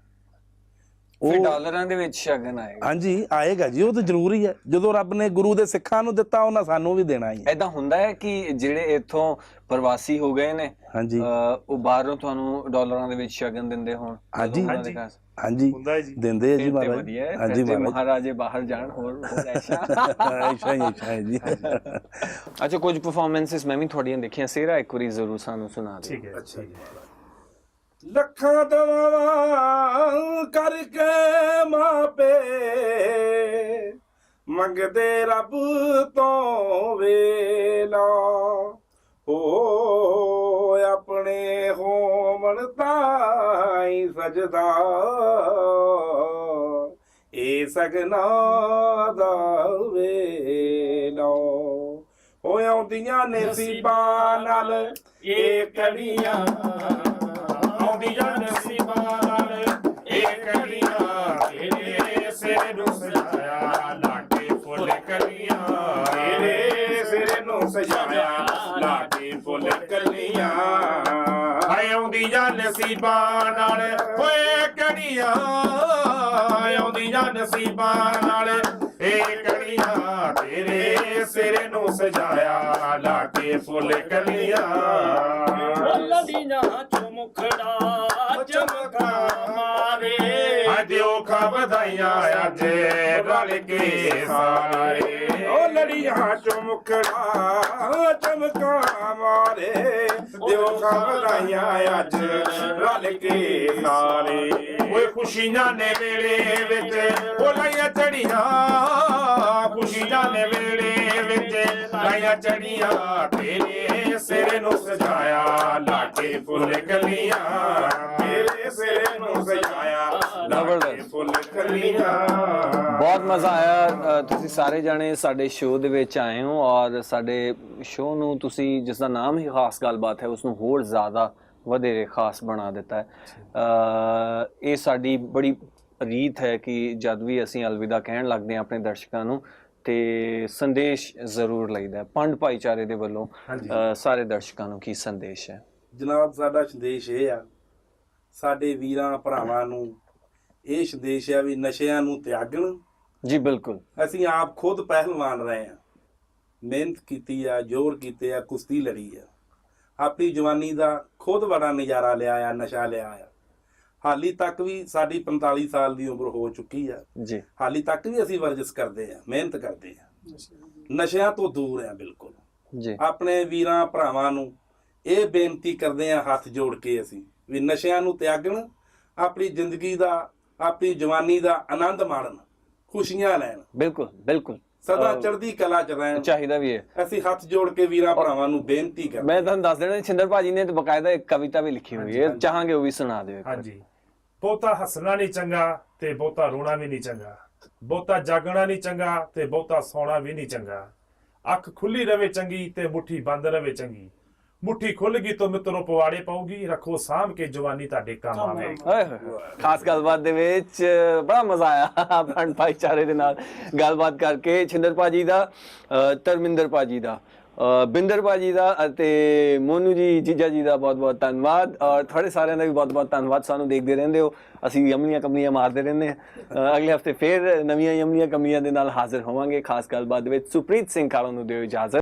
ਫਿਰ ਡਾਲਰਾਂ ਦੇ ਵਿੱਚ ਸ਼ਗਨ ਆਏਗਾ। ਹਾਂਜੀ ਆਏਗਾ ਜੀ ਉਹ ਤਾਂ ਜ਼ਰੂਰੀ ਹੈ। ਜਦੋਂ ਰੱਬ ਨੇ ਗੁਰੂ ਦੇ ਸਿੱਖਾਂ ਨੂੰ ਦਿੱਤਾ ਉਹਨਾਂ ਸਾਨੂੰ ਵੀ ਦੇਣਾ ਹੀ ਹੈ। ਐਦਾਂ ਹੁੰਦਾ ਹੈ ਕਿ ਜਿਹੜੇ ਇੱਥੋਂ ਪ੍ਰਵਾਸੀ ਹੋ ਗਏ ਨੇ ਹਾਂਜੀ। ਉਹ ਬਾਹਰੋਂ ਤੁਹਾਨੂੰ ਡਾਲਰਾਂ ਦੇ ਵਿੱਚ ਸ਼ਗਨ ਦਿੰਦੇ ਹੋਣ ਹਾਂਜੀ। ਹਾਂਜੀ। ਹੁੰਦਾ ਹੈ ਜੀ। ਦਿੰਦੇ ਆ ਜੀ ਮਹਾਰਾਜ। ਹਾਂਜੀ ਮਹਾਰਾਜ। ਬਾਹਰ ਜਾਣ ਹੋਰ ਹੋਰ ਐਸ਼ਾ। ਐਸ਼ਾ ਹੀ ਐਸ਼ਾ ਹੈ ਜੀ। ਅੱਛਾ ਕੁਝ ਪਰਫਾਰਮੈਂਸਸ ਮੈਂ ਵੀ ਤੁਹਾਡੀਆਂ ਦੇਖੀਆਂ। ਸੇਰਾ ਇੱਕ ਵਾਰੀ ਜ਼ਰੂਰ ਸਾਨੂੰ ਸੁਣਾ ਦਿਓ। ਠੀਕ ਹੈ। ਅੱਛਾ ਜੀ। ਲੱਖਾਂ ਦਵਾਵਾਂ ਕਰਕੇ ਮਾਪੇ ਮੰਗਦੇ ਰੱਬ ਤੋਂ ਵੇਲਾ। ਹੋ ਆਪਣੇ ਹੋਮਣ ਤਾਈ ਸਜਦਾ। ਏ ਸਗਨਾ ਦਾ ਵੇਲਾ ਹੋ ਆਉਂਦੀਆਂ ਨੇ ਸੀਬਾਂ ਨਾਲ ਇਹ ਕੜੀਆਂ। ਆਉਂਦੀਆਂ ਨਸੀਬਾਂ ਨਾਲ ਇਹ ਕੜੀਆਂ। ਤੇਰੇ ਸਿਰ ਨੂੰ ਸਜਾਇਆ ਲਾਗੇ ਫੁੱਲ ਕਲੀਆਂ। ਤੇਰੇ ਸਿਰ ਨੂੰ ਸਜਾਇਆ ਲਾਗੇ ਫੁੱਲ ਕਲੀਆਂ। ਆਉਂਦੀਆਂ ਨਸੀਬਾਂ ਨਾਲ। ਹੋਏ ਕੜੀਆਂ ਆਉਂਦੀਆਂ ਨਸੀਬਾਂ ਨਾਲ? ਇਹ ਕੜੀਆਂ ਤੇਰੇ ਸਿਰ ਨੂੰ ਸਜਾਇਆ ਲਾਗੇ ਫੁੱਲ ਕਲੀਆਂ। ਲੜੀਆਂ ਚੋਂ ਮੁਖੜਾ ਚਮਕਾ ਲੜਾਈਆਂ ਵਧਾਈਆਂ ਅੱਜ ਰਲ ਕੇ ਸਾਰੇ। ਉਹ ਲੜੀਆਂ ਚਮਕੜਾ ਚਮਕਾ ਮਾਰੇ। ਦਿਓ ਖਬਰਾਈਆਂ ਅੱਜ ਰਲ ਕੇ ਸਾਰੇ। ਓਏ ਖੁਸ਼ੀਆਂ ਨੇ ਵੇਲੇ ਵਿੱਚ ਉਹ ਲਾਈਆਂ ਚੜੀਆਂ ਖੁਸ਼ੀਆਂ ਨੇ ਵੇਲੇ ਵਿੱਚ ਲਾਈਆਂ ਚੜੀਆਂ ਤੇਰੇ ਸਿਰ ਨੂੰ ਸਜਾਇਆ ਲਾਗੇ ਫੁੱਲ ਕਲੀਆਂ ਤੇਰੇ ਸਿਰ ਨੂੰ ਸਜਾਇਆ ਲਾਗੇ ਫੁੱਲ ਕਲੀਆਂ ਬਹੁਤ ਮਜ਼ਾ ਆਇਆ ਤੁਸੀਂ ਸਾਰੇ ਜਾਣੇ ਸਾਡੇ ਸ਼ੋਅ ਦੇ ਵਿੱਚ ਆਏ ਹੋ ਔਰ ਸਾਡੇ ਸ਼ੋਅ ਨੂੰ ਤੁਸੀਂ ਜਿਸ ਦਾ ਨਾਮ ਹੀ ਖਾਸ ਗੱਲਬਾਤ ਹੈ ਉਸ ਨੂੰ ਹੋਰ ਜ਼ਿਆਦਾ ਵਧੇਰੇ ਖਾਸ ਬਣਾ ਦਿੱਤਾ ਹੈ। ਇਹ ਸਾਡੀ ਬੜੀ ਰੀਤ ਹੈ ਕਿ ਜਦ ਵੀ ਅਸੀਂ ਅਲਵਿਦਾ ਕਹਿਣ ਲੱਗਦੇ ਹਾਂ ਆਪਣੇ ਦਰਸ਼ਕਾਂ ਨੂੰ ਤੇ ਸੰਦੇਸ਼ ਜ਼ਰੂਰ ਲਈਦਾ। ਪੰਡ ਭਾਈਚਾਰੇ ਦੇ ਵੱਲੋਂ ਸਾਰੇ ਦਰਸ਼ਕਾਂ ਨੂੰ ਕੀ ਸੰਦੇਸ਼ ਹੈ? ਜਨਾਬ ਸਾਡਾ ਸੰਦੇਸ਼ ਇਹ ਆ ਸਾਡੇ ਵੀਰਾਂ ਭਰਾਵਾਂ ਨੂੰ ਇਹ ਸੰਦੇਸ਼ ਆ ਵੀ ਨਸ਼ਿਆਂ ਨੂੰ ਤਿਆਗਣ। ਜੀ ਬਿਲਕੁਲ। ਅਸੀਂ ਆਪ ਖੁਦ ਪਹਿਲਵਾਨ ਰਹੇ ਆ ਮਿਹਨਤ ਕੀਤੀ ਆ ਜ਼ੋਰ ਕੀਤੇ ਆ ਕੁਸ਼ਤੀ ਲੜੀ ਆ। ਆਪਣੀ ਜਵਾਨੀ ਦਾ ਖੁਦ ਬੜਾ ਨਜ਼ਾਰਾ ਲਿਆ ਆ ਨਸ਼ਾ ਲਿਆ ਆ। ਹਾਲੀ ਤੱਕ ਵੀ ਸਾਡੀ 45 ਸਾਲ ਦੀ ਉਮਰ ਹੋ ਚੁੱਕੀ ਆ। ਜੀ। ਹਾਲੀ ਤੱਕ ਵੀ ਅਸੀਂ ਵਰਜਿਸ਼ ਕਰਦੇ ਆ ਮਿਹਨਤ ਕਰਦੇ ਆ। ਨਸ਼ਿਆਂ ਤੋਂ ਦੂਰ ਆ ਬਿਲਕੁਲ। ਜੀ। ਆਪਣੇ ਵੀਰਾਂ ਭਰਾਵਾਂ ਨੂੰ ਇਹ ਬੇਨਤੀ ਕਰਦੇ ਆ ਹੱਥ ਜੋੜ ਕੇ ਅਸੀਂ ਵੀ ਨਸ਼ਿਆਂ ਨੂੰ ਤਿਆਗਣ ਆਪਣੀ ਜ਼ਿੰਦਗੀ ਦਾ ਆਪਣੀ ਜਵਾਨੀ ਦਾ ਆਨੰਦ ਮਾਣਨ ਖੁਸ਼ੀਆਂ ਲੈਣ। ਬਿਲਕੁਲ ਬਿਲਕੁਲ। ਸਦਾ ਚੜ੍ਹਦੀ ਕਲਾ ਚ ਰਹਿਣ। ਚਾਹੀਦਾ ਵੀ ਹੈ ਅਸੀਂ ਹੱਥ ਜੋੜ ਕੇ ਵੀਰਾਂ ਭਰਾਵਾਂ ਨੂੰ ਬੇਨਤੀ ਕਰਦੇ ਮੈਂ ਤੁਹਾਨੂੰ ਦੱਸ ਦੇਣਾ ਛਿੰਦਰ ਭਾਜੀ ਨੇ ਤਾਂ ਬਕਾਇਦਾ ਇੱਕ ਕਵਿਤਾ ਵੀ ਲਿਖੀ ਹੋਈ ਹੈ। ਚਾਹਾਂਗੇ ਉਹ ਵੀ ਸੁਣਾ ਦਿਓ। ਹਾਂਜੀ। ਬਹੁਤਾ ਹੱਸਣਾ ਨਹੀਂ ਚੰਗਾ ਤੇ ਬਹੁਤਾ ਰੋਣਾ ਵੀ ਨਹੀਂ ਚੰਗਾ। ਬਹੁਤਾ ਜਾਗਣਾ ਨਹੀਂ ਚੰਗਾ ਤੇ ਬਹੁਤਾ ਸੌਣਾ ਵੀ ਨਹੀਂ ਚੰਗਾ। ਅੱਖ ਖੁੱਲੀ ਰਵੇ ਚੰਗੀ ਤੇ ਮੁੱਠੀ ਬੰਦ ਰਵੇ ਚੰਗੀ। ਮੁੱਠੀ ਖੁੱਲ ਗਈ ਤਾਂ ਮਿੱਤਰੋ ਪਵਾੜੇ ਪਾਉਗੀ। ਰੱਖੋ ਸਾਂਭ ਕੇ ਜਵਾਨੀ ਤੁਹਾਡੇ ਕੰਮ ਆਵੇ। ਓਏ ਹੋਏ ਹੋਏ। ਖਾਸ ਗੱਲਬਾਤ ਦੇ ਵਿੱਚ ਬੜਾ ਮਜ਼ਾ ਆਇਆ ਪੰਡ ਭਾਈਚਾਰੇ ਦੇ ਨਾਲ ਗੱਲਬਾਤ ਕਰਕੇ। ਛਿੰਦਰ ਭਾਜੀ ਦਾ ਅ, ਧਰਮਿੰਦਰ ਭਾਜੀ ਦਾ ਅ, ਬਿੰਦਰ ਭਾਜੀ ਦਾ ਅਤੇ ਮੋਨੂ ਜੀ ਜੀਜਾ ਜੀ ਦਾ ਬਹੁਤ ਬਹੁਤ ਧੰਨਵਾਦ। ਔਰ ਤੁਹਾਡੇ ਸਾਰਿਆਂ ਦਾ ਵੀ ਬਹੁਤ ਬਹੁਤ ਧੰਨਵਾਦ। ਸਾਨੂੰ ਦੇਖਦੇ ਰਹਿੰਦੇ ਹੋ। ਅਸੀਂ ਯਮਨੀਆਂ ਕਮਲੀਆਂ ਮਾਰਦੇ ਰਹਿੰਦੇ ਹਾਂ। ਅ, ਅਗਲੇ ਹਫ਼ਤੇ ਫੇਰ ਨਵੀਆਂ ਯਮਨੀਆਂ ਕਮਲੀਆਂ ਦੇ ਨਾਲ ਹਾਜ਼ਰ ਹੋਵਾਂਗੇ। ਖਾਸ ਗੱਲਬਾਤ ਦੇ ਵਿੱਚ ਸੁਪ੍ਰੀਤ ਸਿੰਘ ਕਾਲੋਂ ਨੂੰ ਦਿਓ ਇਜਾਜ਼ਤ।